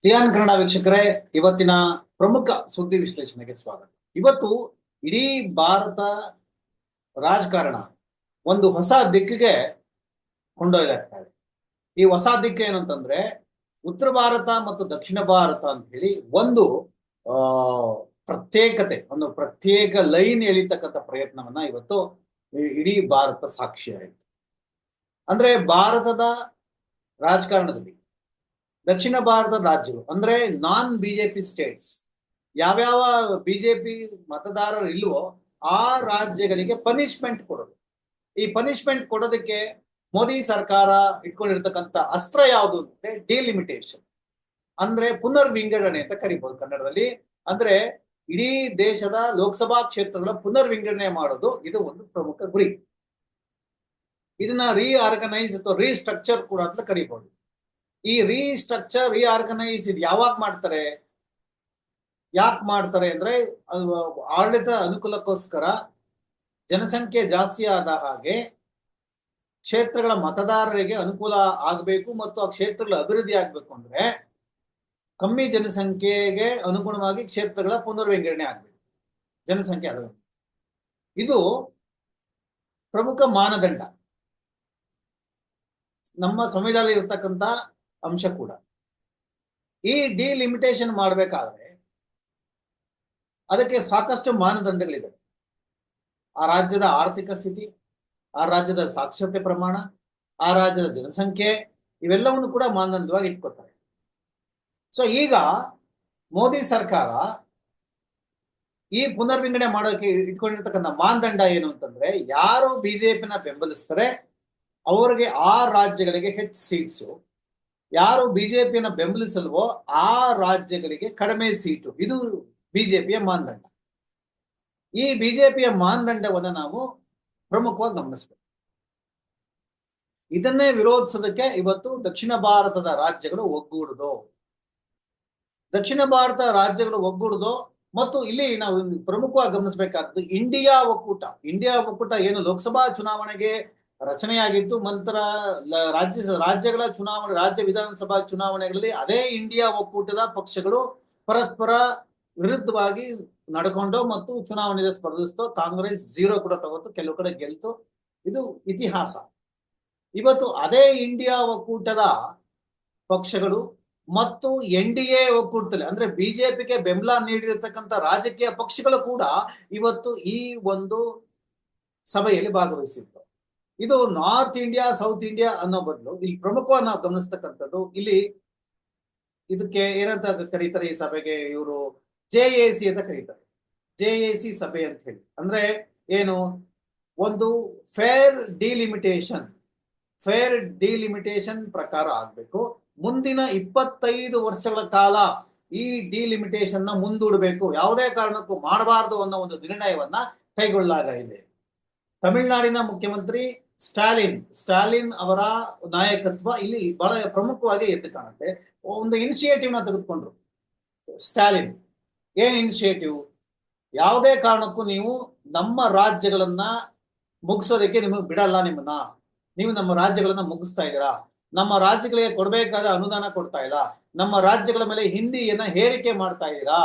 Xi'an Kannada ವೀಕ್ಷಕರೇ, ಇವತ್ತಿನ ಪ್ರಮುಖ ಸುದ್ದಿ ವಿಶ್ಲೇಷಣೆಗೆ ಸ್ವಾಗತ. ಇವತ್ತು ಇಡೀ ಭಾರತ ರಾಜಕಾರಣ ಒಂದು ಹೊಸ ದಿಕ್ಕಿಗೆ ಕೊಂಡೊಯ್ದಾಗ್ತಾ ಇದೆ. ಈ ಹೊಸ ದಿಕ್ಕು ಏನಂತಂದ್ರೆ, ಉತ್ತರ ಭಾರತ ಮತ್ತು ದಕ್ಷಿಣ ಭಾರತ ಅಂತ ಹೇಳಿ ಒಂದು ಪ್ರತ್ಯೇಕತೆ, ಒಂದು ಪ್ರತ್ಯೇಕ ಲೈನ್ ಎಳಿತಕ್ಕಂಥ ಪ್ರಯತ್ನವನ್ನ ಇವತ್ತು ಇಡೀ ಭಾರತ ಸಾಕ್ಷಿಯಾಯಿತು. ಅಂದ್ರೆ ಭಾರತದ ರಾಜಕಾರಣದಲ್ಲಿ ದಕ್ಷಿಣ ಭಾರತದ ರಾಜ್ಯಗಳು, ಅಂದ್ರೆ ನಾನ್ ಬಿಜೆಪಿ ಸ್ಟೇಟ್ಸ್ ಯಾವ್ಯಾವ ಬಿಜೆಪಿ ಮತದಾರರು ಇಲ್ವೋ ಆ ರಾಜ್ಯಗಳಿಗೆ ಪನಿಷ್ಮೆಂಟ್ ಕೊಡೋದು. ಈ ಪನಿಷ್ಮೆಂಟ್ ಕೊಡೋದಕ್ಕೆ ಮೋದಿ ಸರ್ಕಾರ ಇಟ್ಕೊಂಡಿರ್ತಕ್ಕಂಥ ಅಸ್ತ್ರ ಯಾವುದು ಅಂದ್ರೆ ಡಿಲಿಮಿಟೇಷನ್ ಅಂದ್ರೆ ಪುನರ್ ವಿಂಗಡಣೆ ಅಂತ ಕರಿಬಹುದು ಕನ್ನಡದಲ್ಲಿ. ಅಂದ್ರೆ ಇಡೀ ದೇಶದ ಲೋಕಸಭಾ ಕ್ಷೇತ್ರಗಳ ಪುನರ್ ವಿಂಗಡಣೆ ಮಾಡೋದು ಇದು ಒಂದು ಪ್ರಮುಖ ಗುರಿ. ಇದನ್ನ ರೀಆರ್ಗನೈಸ್ ಅಥವಾ ರೀಸ್ಟ್ರಕ್ಚರ್ ಕೂಡ ಅಂತ ಕರಿಬಹುದು ಈ ರೀಸ್ಟ್ರಕ್ಚರ್ ರೀಆರ್ಗನೈಸ್ ಇದು ಯಾವಾಗ ಮಾಡ್ತಾರೆ? ಯಾಕೆ ಮಾಡ್ತಾರೆ ಅಂದ್ರೆ, ಅದು ಆಡಳಿತ ಅನುಕೂಲಕ್ಕೋಸ್ಕರ ಜನಸಂಖ್ಯೆ ಜಾಸ್ತಿ ಆದ ಹಾಗೆ ಕ್ಷೇತ್ರಗಳ ಮತದಾರರಿಗೆ ಅನುಕೂಲ ಆಗಬೇಕು ಮತ್ತು ಆ ಕ್ಷೇತ್ರಗಳ ಅಭಿವೃದ್ಧಿ ಆಗ್ಬೇಕು ಅಂದ್ರೆ ಕಮ್ಮಿ ಜನಸಂಖ್ಯೆಗೆ ಅನುಗುಣವಾಗಿ ಕ್ಷೇತ್ರಗಳ ಪುನರ್ವಿಂಗಡಣೆ ಆಗ್ಬೇಕು. ಜನಸಂಖ್ಯೆ ಆದ ಇದು ಪ್ರಮುಖ ಮಾನದಂಡ. ನಮ್ಮ ಸಂವಿಧಾನ ಇರ್ತಕ್ಕಂಥ ಅಂಶ ಕೂಡ. ಈ ಡಿಲಿಮಿಟೇಷನ್ ಮಾಡಬೇಕಾದ್ರೆ ಅದಕ್ಕೆ ಸಾಕಷ್ಟು ಮಾನದಂಡಗಳಿದೆ. ಆ ರಾಜ್ಯದ ಆರ್ಥಿಕ ಸ್ಥಿತಿ, ಆ ರಾಜ್ಯದ ಸಾಕ್ಷರತೆ ಪ್ರಮಾಣ, ಆ ರಾಜ್ಯದ ಜನಸಂಖ್ಯೆ, ಇವೆಲ್ಲವನ್ನು ಕೂಡ ಮಾನದಂಡವಾಗಿ ಇಟ್ಕೋತಾರೆ. ಸೊ ಈಗ ಮೋದಿ ಸರ್ಕಾರ ಈ ಪುನರ್ವಿಂಗಡಣೆ ಮಾಡೋಕೆ ಇಟ್ಕೊಂಡಿರ್ತಕ್ಕಂಥ ಮಾನದಂಡ ಏನು ಅಂತಂದ್ರೆ, ಯಾರು ಬಿಜೆಪಿನ ಬೆಂಬಲಿಸ್ತಾರೆ, ಅವರಿಗೆ ಆ ರಾಜ್ಯಗಳಿಗೆ ಹೆಚ್ಚು ಸೀಟ್ಸು ಯಾರು ಬಿಜೆಪಿಯನ್ನು ಬೆಂಬಲಿಸಲ್ವೋ ಆ ರಾಜ್ಯಗಳಿಗೆ ಕಡಿಮೆ ಸೀಟು. ಇದು ಬಿಜೆಪಿಯ ಮಾನದಂಡ. ಈ ಬಿಜೆಪಿಯ ಮಾನದಂಡವನ್ನು ನಾವು ಪ್ರಮುಖವಾಗಿ ಗಮನಿಸಬೇಕು. ಇದನ್ನೇ ವಿರೋಧಿಸೋದಕ್ಕೆ ಇವತ್ತು ದಕ್ಷಿಣ ಭಾರತದ ರಾಜ್ಯಗಳು ಒಗ್ಗೂಡುದು. ದಕ್ಷಿಣ ಭಾರತ ರಾಜ್ಯಗಳು ಒಗ್ಗೂಡುದು ಮತ್ತು ಇಲ್ಲಿ ನಾವು ಪ್ರಮುಖವಾಗಿ ಗಮನಿಸಬೇಕಾದ್ದು ಇಂಡಿಯಾ ಒಕ್ಕೂಟ. ಇಂಡಿಯಾ ಒಕ್ಕೂಟ ಏನು ಲೋಕಸಭಾ ಚುನಾವಣೆಗೆ ರಚನೆಯಾಗಿತ್ತು. ನಂತರ ರಾಜ್ಯ ರಾಜ್ಯಗಳ ಚುನಾವಣೆ, ರಾಜ್ಯ ವಿಧಾನಸಭಾ ಚುನಾವಣೆಗಳಲ್ಲಿ ಅದೇ ಇಂಡಿಯಾ ಒಕ್ಕೂಟದ ಪಕ್ಷಗಳು ಪರಸ್ಪರ ವಿರುದ್ಧವಾಗಿ ನಡ್ಕೊಂಡು ಮತ್ತು ಚುನಾವಣೆಯಲ್ಲಿ ಸ್ಪರ್ಧಿಸ್ತು. ಕಾಂಗ್ರೆಸ್ ಜೀರೋ ಕೂಡ ತಗೋತು, ಕೆಲವು ಕಡೆ ಗೆಲ್ತು. ಇದು ಇತಿಹಾಸ. ಇವತ್ತು ಅದೇ ಇಂಡಿಯಾ ಒಕ್ಕೂಟದ ಪಕ್ಷಗಳು ಮತ್ತು ಎನ್ ಡಿ ಎ ಒಕ್ಕೂಟದಲ್ಲಿ, ಅಂದ್ರೆ ಬಿಜೆಪಿಗೆ ಬೆಂಬಲ ನೀಡಿರತಕ್ಕಂಥ ರಾಜಕೀಯ ಪಕ್ಷಗಳು ಕೂಡ ಇವತ್ತು ಈ ಒಂದು ಸಭೆಯಲ್ಲಿ ಭಾಗವಹಿಸಿತ್ತು ಇದು ನಾರ್ತ್ ಇಂಡಿಯಾ, ಸೌತ್ ಇಂಡಿಯಾ ಅನ್ನೋ ಬದಲು ಇಲ್ಲಿ ಪ್ರಮುಖವಾಗಿ ನಾವು ಗಮನಿಸ್ತಕ್ಕಂಥದ್ದು ಇಲ್ಲಿ ಇದಕ್ಕೆ ಏನಂತ ಕರೀತಾರೆ ಈ ಸಭೆಗೆ ಇವರು ಜೆ ಎ ಸಿ ಅಂತ ಕರೀತಾರೆ. ಜೆ ಎ ಸಿ ಸಭೆ ಅಂತ ಹೇಳಿ. ಅಂದ್ರೆ ಏನು? ಒಂದು ಫೇರ್ ಡಿಲಿಮಿಟೇಷನ್ ಫೇರ್ ಡಿಲಿಮಿಟೇಷನ್ ಪ್ರಕಾರ ಆಗ್ಬೇಕು. ಮುಂದಿನ ಇಪ್ಪತ್ತೈದು ವರ್ಷಗಳ ಕಾಲ ಈ ಡಿಲಿಮಿಟೇಷನ್ನ ಮುಂದೂಡಬೇಕು. ಯಾವುದೇ ಕಾರಣಕ್ಕೂ ಮಾಡಬಾರದು ಅನ್ನೋ ಒಂದು ನಿರ್ಣಯವನ್ನ ಕೈಗೊಳ್ಳಲಾಗಿದೆ. ತಮಿಳುನಾಡಿನ ಮುಖ್ಯಮಂತ್ರಿ ಸ್ಟಾಲಿನ್ ಸ್ಟಾಲಿನ್ ಅವರ ನಾಯಕತ್ವ ಇಲ್ಲಿ ಬಹಳ ಪ್ರಮುಖವಾಗಿ ಎದ್ದು ಕಾಣುತ್ತೆ. ಒಂದು ಇನಿಷಿಯೇಟಿವ್ನ ತೆಗೆದುಕೊಂಡ್ರು. ಸ್ಟಾಲಿನ್, ಏನ್ ಇನಿಷಿಯೇಟಿವ್ ಯಾವುದೇ ಕಾರಣಕ್ಕೂ ನೀವು ನಮ್ಮ ರಾಜ್ಯಗಳನ್ನ ಮುಗಿಸೋದಕ್ಕೆ ನಿಮಗೆ ಬಿಡಲ್ಲ ನಿಮ್ಮನ್ನ. ನೀವು ನಮ್ಮ ರಾಜ್ಯಗಳನ್ನ ಮುಗಿಸ್ತಾ ಇದ್ದೀರಾ. ನಮ್ಮ ರಾಜ್ಯಗಳಿಗೆ ಕೊಡಬೇಕಾದ ಅನುದಾನ ಕೊಡ್ತಾ ಇಲ್ಲ. ನಮ್ಮ ರಾಜ್ಯಗಳ ಮೇಲೆ ಹಿಂದಿಯನ್ನ ಹೇರಿಕೆ ಮಾಡ್ತಾ ಇದ್ದೀರಾ.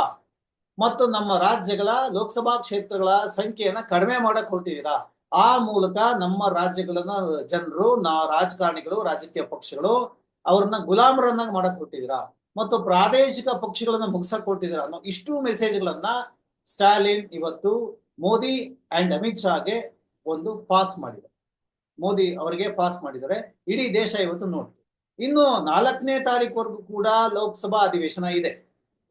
ಮತ್ತು ನಮ್ಮ ರಾಜ್ಯಗಳ ಲೋಕಸಭಾ ಕ್ಷೇತ್ರಗಳ ಸಂಖ್ಯೆಯನ್ನ ಕಡಿಮೆ ಮಾಡಕ್ ಹೊರಟಿದ್ದೀರಾ. ಆ ಮೂಲಕ ನಮ್ಮ ರಾಜ್ಯಗಳನ್ನ ಜನರು, ನಾ ರಾಜಕಾರಣಿಗಳು, ರಾಜಕೀಯ ಪಕ್ಷಗಳು ಅವ್ರನ್ನ ಗುಲಾಮರನ್ನಾಗಿ ಮಾಡಕ್ ಕೊಟ್ಟಿದ್ದೀರಾ ಮತ್ತು ಪ್ರಾದೇಶಿಕ ಪಕ್ಷಗಳನ್ನ ಮುಗಿಸಕ್ ಹೊರಟಿದ್ದೀರಾ ಅನ್ನೋ ಇಷ್ಟು ಮೆಸೇಜ್ಗಳನ್ನ ಸ್ಟಾಲಿನ್ ಇವತ್ತು ಮೋದಿ ಅಂಡ್ ಅಮಿತ್ ಶಾಗೆ ಒಂದು ಪಾಸ್ ಮಾಡಿದೆ ಮೋದಿ ಅವರಿಗೆ ಪಾಸ್ ಮಾಡಿದರೆ ಇಡೀ ದೇಶ ಇವತ್ತು ನೋಡ್ತು ಇನ್ನು ನಾಲ್ಕನೇ ತಾರೀಕುವರೆಗೂ ಕೂಡ ಲೋಕಸಭಾ ಅಧಿವೇಶನ ಇದೆ.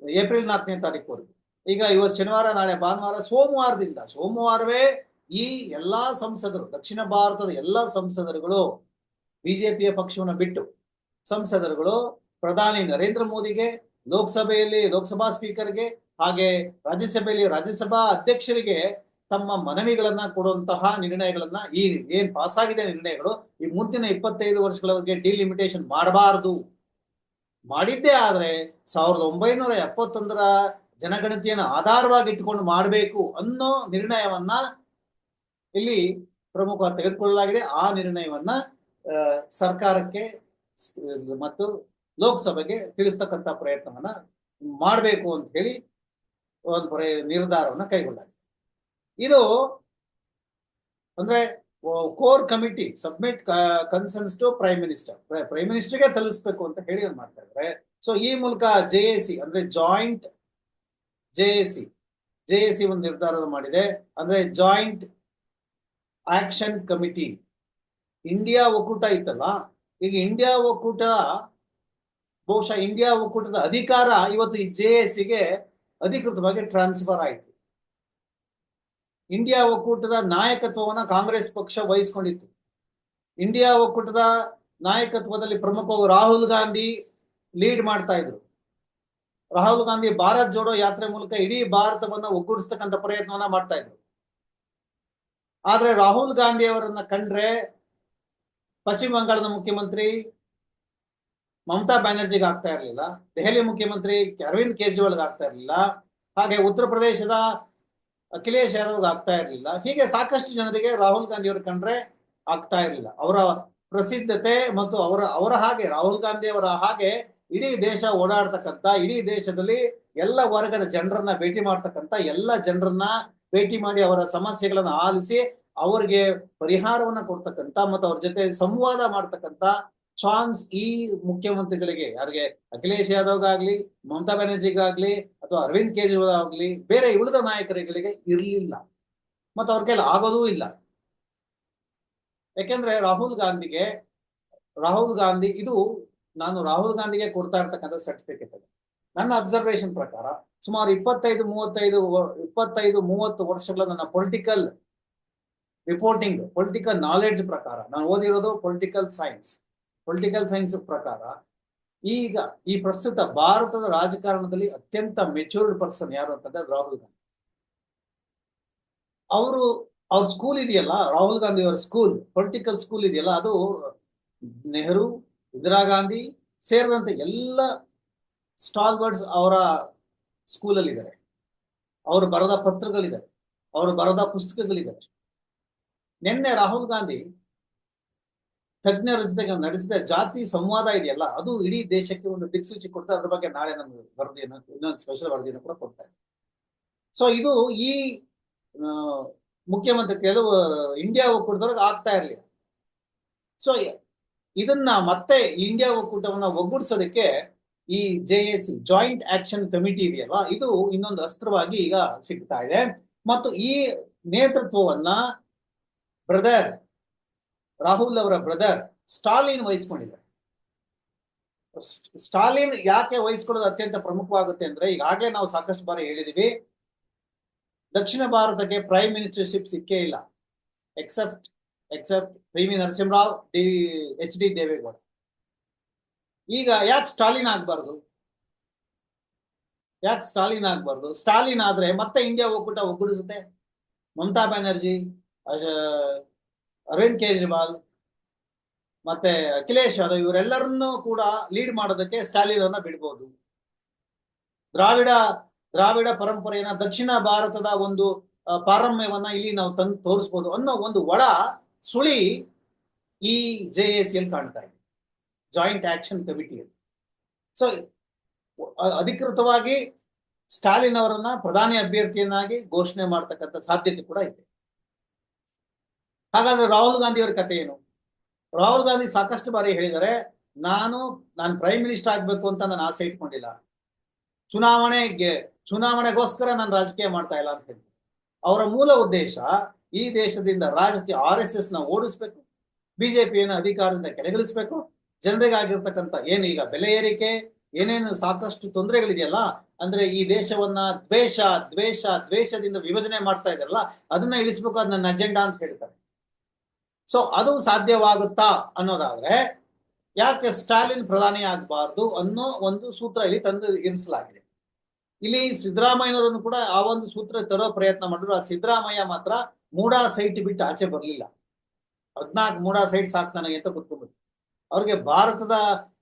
ಏಪ್ರಿಲ್ ನಾಲ್ಕನೇ ತಾರೀಕುವರೆಗೂ. ಈಗ ಇವತ್ತು ಶನಿವಾರ, ನಾಳೆ ಭಾನುವಾರ, ಸೋಮವಾರದಿಂದ, ಸೋಮವಾರವೇ ಈ ಎಲ್ಲಾ ಸಂಸದರು, ದಕ್ಷಿಣ ಭಾರತದ ಎಲ್ಲಾ ಸಂಸದರುಗಳು ಬಿಜೆಪಿಯ ಪಕ್ಷವನ್ನು ಬಿಟ್ಟು ಸಂಸದರುಗಳು ಪ್ರಧಾನಿ ನರೇಂದ್ರ ಮೋದಿಗೆ, ಲೋಕಸಭೆಯಲ್ಲಿ ಲೋಕಸಭಾ ಸ್ಪೀಕರ್ಗೆ ಹಾಗೆ ರಾಜ್ಯಸಭೆಯಲ್ಲಿ ರಾಜ್ಯಸಭಾ ಅಧ್ಯಕ್ಷರಿಗೆ ತಮ್ಮ ಮನವಿಗಳನ್ನ ಕೊಡುವಂತಹ ನಿರ್ಣಯಗಳನ್ನ ಈ ಏನ್ ಪಾಸ್ ಆಗಿದೆ ನಿರ್ಣಯಗಳು ಈ ಮುಂದಿನ ಇಪ್ಪತ್ತೈದು ವರ್ಷಗಳವರೆಗೆ ಡಿಲಿಮಿಟೇಷನ್ ಮಾಡಬಾರದು. ಮಾಡಿದ್ದೇ ಆದ್ರೆ ಸಾವಿರದ ಒಂಬೈನೂರ ಎಪ್ಪತ್ತೊಂದರ ಜನಗಣತಿಯನ್ನು ಆಧಾರವಾಗಿ ಇಟ್ಟುಕೊಂಡು ಮಾಡಬೇಕು ಅನ್ನೋ ನಿರ್ಣಯವನ್ನ ಇಲ್ಲಿ ಪ್ರಮುಖವಾಗಿ ತೆಗೆದುಕೊಳ್ಳಲಾಗಿದೆ. ಆ ನಿರ್ಣಯವನ್ನ ಸರ್ಕಾರಕ್ಕೆ ಮತ್ತು ಲೋಕಸಭೆಗೆ ತಿಳಿಸ್ತಕ್ಕಂಥ ಪ್ರಯತ್ನವನ್ನ ಮಾಡಬೇಕು ಅಂತ ಹೇಳಿ ಒಂದು ಪ್ರಯ ನಿರ್ಧಾರವನ್ನ ಕೈಗೊಳ್ಳಲಾಗಿದೆ ಇದು ಅಂದ್ರೆ core committee, submit concerns to prime minister. Prime ಮಿನಿಸ್ಟರ್ಗೆ ತಲುಪಿಸ್ಬೇಕು ಅಂತ ಹೇಳಿ ಏನ್ ಮಾಡ್ತಾ ಇದ್ದಾರೆ ಸೊ, ಈ ಮೂಲಕ ಜೆ ಎ ಸಿ, ಅಂದ್ರೆ joint J A C, J A C ಒಂದು ನಿರ್ಧಾರ ಮಾಡಿದೆ. ಅಂದ್ರೆ, ಜಾಯಿಂಟ್ ಆಕ್ಷನ್ ಕಮಿಟಿ ಇಂಡಿಯಾ ಒಕ್ಕೂಟ ಇತ್ತಲ್ಲ, ಈಗ ಇಂಡಿಯಾ ಒಕ್ಕೂಟ ಬಹುಶಃ ಇಂಡಿಯಾ ಒಕ್ಕೂಟದ ಅಧಿಕಾರ ಇವತ್ತು ಈ ಜೆ ಎಸ್ಗೆ ಅಧಿಕೃತವಾಗಿ ಟ್ರಾನ್ಸ್ಫರ್ ಆಯಿತು. ಇಂಡಿಯಾ ಒಕ್ಕೂಟದ ನಾಯಕತ್ವವನ್ನ ಕಾಂಗ್ರೆಸ್ ಪಕ್ಷ ವಹಿಸ್ಕೊಂಡಿತ್ತು. ಇಂಡಿಯಾ ಒಕ್ಕೂಟದ ನಾಯಕತ್ವದಲ್ಲಿ ಪ್ರಮುಖವಾಗಿ ರಾಹುಲ್ ಗಾಂಧಿ ಲೀಡ್ ಮಾಡ್ತಾ ಇದ್ರು. ರಾಹುಲ್ ಗಾಂಧಿ ಭಾರತ್ ಜೋಡೋ ಯಾತ್ರೆ ಮೂಲಕ ಇಡೀ ಭಾರತವನ್ನ ಒಗ್ಗೂಡಿಸ್ತಕ್ಕಂಥ ಪ್ರಯತ್ನವನ್ನ ಮಾಡ್ತಾ ಇದ್ರು. ಆದ್ರೆ ರಾಹುಲ್ ಗಾಂಧಿ ಅವರನ್ನ ಕಂಡ್ರೆ ಪಶ್ಚಿಮ ಬಂಗಾಳದ ಮುಖ್ಯಮಂತ್ರಿ ಮಮತಾ ಬ್ಯಾನರ್ಜಿಗೆ ಆಗ್ತಾ ಇರಲಿಲ್ಲ. ದೆಹಲಿ ಮುಖ್ಯಮಂತ್ರಿ ಅರವಿಂದ್ ಕೇಜ್ರಿವಾಲ್ಗೆ ಆಗ್ತಾ ಇರಲಿಲ್ಲ. ಹಾಗೆ ಉತ್ತರ ಪ್ರದೇಶದ ಅಖಿಲೇಶ್ ಯಾದವ್ಗೆ ಆಗ್ತಾ ಇರಲಿಲ್ಲ. ಹೀಗೆ ಸಾಕಷ್ಟು ಜನರಿಗೆ ರಾಹುಲ್ ಗಾಂಧಿ ಅವರು ಕಂಡ್ರೆ ಆಗ್ತಾ ಇರಲಿಲ್ಲ. ಅವರ ಪ್ರಸಿದ್ಧತೆ ಮತ್ತು ಅವರ ಅವರ ಹಾಗೆ, ರಾಹುಲ್ ಗಾಂಧಿ ಅವರ ಹಾಗೆ ಇಡೀ ದೇಶ ಓಡಾಡ್ತಕ್ಕಂಥ, ಇಡೀ ದೇಶದಲ್ಲಿ ಎಲ್ಲ ವರ್ಗದ ಜನರನ್ನ ಭೇಟಿ ಮಾಡ್ತಕ್ಕಂಥ ಎಲ್ಲ ಜನರನ್ನ ಭೇಟಿ ಮಾಡಿ ಅವರ ಸಮಸ್ಯೆಗಳನ್ನ ಆಲಿಸಿ ಅವರಿಗೆ ಪರಿಹಾರವನ್ನ ಕೊಡ್ತಕ್ಕಂತ ಮತ್ತು ಅವ್ರ ಜೊತೆ ಸಂವಾದ ಮಾಡ್ತಕ್ಕಂತ ಚಾನ್ಸ್ ಈ ಮುಖ್ಯಮಂತ್ರಿಗಳಿಗೆ, ಯಾರಿಗೆ ಅಖಿಲೇಶ್ ಯಾದವ್ಗಾಗ್ಲಿ ಮಮತಾ ಬ್ಯಾನರ್ಜಿಗಾಗ್ಲಿ ಅಥವಾ ಅರವಿಂದ್ ಕೇಜ್ರಿವಾಲ್ ಆಗ್ಲಿ, ಬೇರೆ ಉಳಿದ ನಾಯಕರುಗಳಿಗೆ ಇರಲಿಲ್ಲ. ಮತ್ತು ಅವ್ರ ಕೈಲಿ ಆಗೋದೂ ಇಲ್ಲ. ಯಾಕೆಂದ್ರೆ ರಾಹುಲ್ ಗಾಂಧಿಗೆ, ರಾಹುಲ್ ಗಾಂಧಿ, ಇದು ನಾನು ರಾಹುಲ್ ಗಾಂಧಿಗೆ ಕೊಡ್ತಾ ಇರ್ತಕ್ಕಂಥ ಸರ್ಟಿಫಿಕೇಟ್ ಅದು. ನನ್ನ ಅಬ್ಸರ್ವೇಷನ್ ಪ್ರಕಾರ ಸುಮಾರು ಇಪ್ಪತ್ತೈದು, ಮೂವತ್ತೈದು ಇಪ್ಪತ್ತೈದು, ಮೂವತ್ತು ವರ್ಷಗಳ ನನ್ನ ಪೊಲಿಟಿಕಲ್ ರಿಪೋರ್ಟಿಂಗ್ ಪೊಲಿಟಿಕಲ್ ನಾಲೆಡ್ಜ್ ಪ್ರಕಾರ ನಾನು ಓದಿರೋದು ಪೊಲಿಟಿಕಲ್ ಸೈನ್ಸ್ ಪೊಲಿಟಿಕಲ್ ಸೈನ್ಸ್ ಪ್ರಕಾರ ಈಗ ಈ ಪ್ರಸ್ತುತ ಭಾರತದ ರಾಜಕಾರಣದಲ್ಲಿ ಅತ್ಯಂತ ಮೆಚೂರ್ಡ್ ಪರ್ಸನ್ ಯಾರು ಅಂತಂದ್ರೆ ರಾಹುಲ್ ಗಾಂಧಿ. ಅವರು, ಅವ್ರ ಸ್ಕೂಲ್ ಇದೆಯಲ್ಲ, ರಾಹುಲ್ ಗಾಂಧಿ ಅವರ ಸ್ಕೂಲ್ ಪೊಲಿಟಿಕಲ್ ಸ್ಕೂಲ್ ಇದೆಯಲ್ಲ, ಅದು ನೆಹರು, ಇಂದಿರಾ ಗಾಂಧಿ ಸೇರಿದಂತೆ ಎಲ್ಲ ಸ್ಟಾಲ್ ವರ್ಡ್ಸ್ ಅವರ ಸ್ಕೂಲಲ್ಲಿ ಇದ್ದಾರೆ ಅವರು ಬರದ ಪತ್ರಗಳಿದ್ದಾರೆ. ಅವರು ಬರದ ಪುಸ್ತಕಗಳಿದ್ದಾರೆ. ನಿನ್ನೆ ರಾಹುಲ್ ಗಾಂಧಿ ತಜ್ಞರ ಜೊತೆಗೆ ನಡೆಸಿದ ಜಾತಿ ಸಂವಾದ ಇದೆಯಲ್ಲ, ಅದು ಇಡೀ ದೇಶಕ್ಕೆ ಒಂದು ದಿಕ್ಸೂಚಿ ಕೊಡ್ತಾ ಅದ್ರ ಬಗ್ಗೆ ನಾಳೆ ನಮ್ಗೆ ವರದಿಯನ್ನು, ಇನ್ನೊಂದು ಸ್ಪೆಷಲ್ ವರದಿಯನ್ನು ಕೂಡ ಕೊಡ್ತಾ ಇದೆ. ಸೊ ಇದು ಈ ಮುಖ್ಯಮಂತ್ರಿ ಕೆಲವು ಇಂಡಿಯಾ ಒಕ್ಕೂಟದವ್ರಿಗೆ ಆಗ್ತಾ ಇರಲಿಲ್ಲ. ಸೊ ಇದನ್ನ ಮತ್ತೆ ಇಂಡಿಯಾ ಒಕ್ಕೂಟವನ್ನ ಒಗ್ಗೂಡಿಸೋದಕ್ಕೆ ಈ J A C joint action committee ಇದೆಯಲ್ಲ ಇದು ಇನ್ನೊಂದು ಅಸ್ತ್ರವಾಗಿ ಈಗ ಸಿಗ್ತಾ ಇದೆ. ಮತ್ತು ಈ ನೇತೃತ್ವವನ್ನ ಬ್ರದರ್ ರಾಹುಲ್ ಅವರ ಬ್ರದರ್ ಸ್ಟಾಲಿನ್ ವಹಿಸ್ಕೊಂಡಿದ್ದಾರೆ. ಸ್ಟಾಲಿನ್ ಯಾಕೆ ವಹಿಸ್ಕೊಳ್ಳೋದು ಅತ್ಯಂತ ಪ್ರಮುಖವಾಗುತ್ತೆ ಅಂದ್ರೆ, ಈಗಾಗಲೇ ನಾವು ಸಾಕಷ್ಟು ಬಾರಿ ಹೇಳಿದೀವಿ, ದಕ್ಷಿಣ ಭಾರತಕ್ಕೆ ಪ್ರೈಮ್ ಮಿನಿಸ್ಟರ್ಶಿಪ್ ಸಿಕ್ಕೇ ಇಲ್ಲ. Except except P V Narasimha Rao D H D Deve Gowda. ಈಗ ಯಾಕೆ ಸ್ಟಾಲಿನ್ ಆಗ್ಬಾರ್ದು? ಯಾಕೆ ಸ್ಟಾಲಿನ್ ಆಗ್ಬಾರ್ದು? ಸ್ಟಾಲಿನ್ ಆದ್ರೆ ಮತ್ತೆ ಇಂಡಿಯಾ ಒಕ್ಕೂಟ ಒಗ್ಗೂಡಿಸುತ್ತೆ? ಮಮತಾ ಬ್ಯಾನರ್ಜಿ ಅರವಿಂದ್ ಕೇಜ್ರಿವಾಲ್, ಮತ್ತೆ ಅಖಿಲೇಶ್ ಯಾದವ್ ಇವರೆಲ್ಲರನ್ನೂ ಕೂಡ ಲೀಡ್ ಮಾಡೋದಕ್ಕೆ ಸ್ಟಾಲಿನ್ ಅನ್ನ ಬಿಡ್ಬೋದು. ದ್ರಾವಿಡ ದ್ರಾವಿಡ ಪರಂಪರೆಯನ್ನ ದಕ್ಷಿಣ ಭಾರತದ ಒಂದು ಪಾರಮ್ಯವನ್ನ ಇಲ್ಲಿ ನಾವು ತಂದು ತೋರಿಸ್ಬೋದು ಅನ್ನೋ ಒಂದು ಒಳ ಸುಳಿ ಈ ಜೆ ಎ ಕಾಣ್ತಾ ಇದೆ. ಜಾಯಿಂಟ್ ಆಕ್ಷನ್ ಕಮಿಟಿಯಲ್ಲಿ ಸೊ ಅಧಿಕೃತವಾಗಿ ಸ್ಟಾಲಿನ್ ಅವರನ್ನ ಪ್ರಧಾನಿ ಅಭ್ಯರ್ಥಿಯನ್ನಾಗಿ ಘೋಷಣೆ ಮಾಡ್ತಕ್ಕಂಥ ಸಾಧ್ಯತೆ ಕೂಡ ಇದೆ. ಹಾಗಾದ್ರೆ ರಾಹುಲ್ ಗಾಂಧಿ ಅವರ ಕತೆ ಏನು? ರಾಹುಲ್ ಗಾಂಧಿ ಸಾಕಷ್ಟು ಬಾರಿ ಹೇಳಿದ್ದಾರೆ, ನಾನು ನಾನು ಪ್ರೈಮ್ ಮಿನಿಸ್ಟರ್ ಆಗ್ಬೇಕು ಅಂತ ನಾನು ಆಸೆ ಇಟ್ಕೊಂಡಿಲ್ಲ. ಚುನಾವಣೆಗೆ ಚುನಾವಣೆಗೋಸ್ಕರ ನಾನು ರಾಜಕೀಯ ಮಾಡ್ತಾ ಇಲ್ಲ ಅಂತ ಹೇಳಿ ಅವರ ಮೂಲ ಉದ್ದೇಶ ಈ ದೇಶದಿಂದ ರಾಜಕೀಯ ಆರ್ ಎಸ್ ಎಸ್ನ ಓಡಿಸ್ಬೇಕು ಬಿಜೆಪಿಯನ್ನು ಅಧಿಕಾರದಿಂದ ಕೆಳಗಿಳಿಸ್ಬೇಕು ಜನರಿಗಾಗಿರ್ತಕ್ಕಂಥ ಏನು ಈಗ ಬೆಲೆ ಏರಿಕೆ, ಏನೇನು ಸಾಕಷ್ಟು ತೊಂದರೆಗಳಿದೆಯಲ್ಲ, ಅಂದ್ರೆ ಈ ದೇಶವನ್ನ ದ್ವೇಷ ದ್ವೇಷ, ದ್ವೇಷದಿಂದ ವಿಭಜನೆ ಮಾಡ್ತಾ ಇದಾರಲ್ಲ ಅದನ್ನ ಇಳಿಸ್ಬೇಕು ಅದು ನನ್ನ ಅಜೆಂಡಾ ಅಂತ ಹೇಳ್ತಾರೆ. ಸೊ ಅದು ಸಾಧ್ಯವಾಗುತ್ತಾ ಅನ್ನೋದಾದ್ರೆ, ಯಾಕೆ ಸ್ಟಾಲಿನ್ ಪ್ರಧಾನಿ ಆಗಬಾರ್ದು ಅನ್ನೋ ಒಂದು ಸೂತ್ರ ಇಲ್ಲಿ ತಂದು ಇರಿಸಲಾಗಿದೆ. ಇಲ್ಲಿ ಸಿದ್ದರಾಮಯ್ಯನವರನ್ನು ಕೂಡ ಆ ಒಂದು ಸೂತ್ರ ತರೋ ಪ್ರಯತ್ನ ಮಾಡಿದ್ರು. ಆ ಸಿದ್ದರಾಮಯ್ಯ ಮಾತ್ರ ಮೂಡಾ ಸೈಟ್ ಬಿಟ್ಟು ಆಚೆ ಬರಲಿಲ್ಲ. ಹದ್ನಾಲ್ಕು ಮೂಡಾ ಸೈಟ್ ಸಾಕು ನನಗೆ ಅಂತ ಕುತ್ಕೊಂಡ್ಬಿಟ್ಟು ಅವ್ರಿಗೆ ಭಾರತದ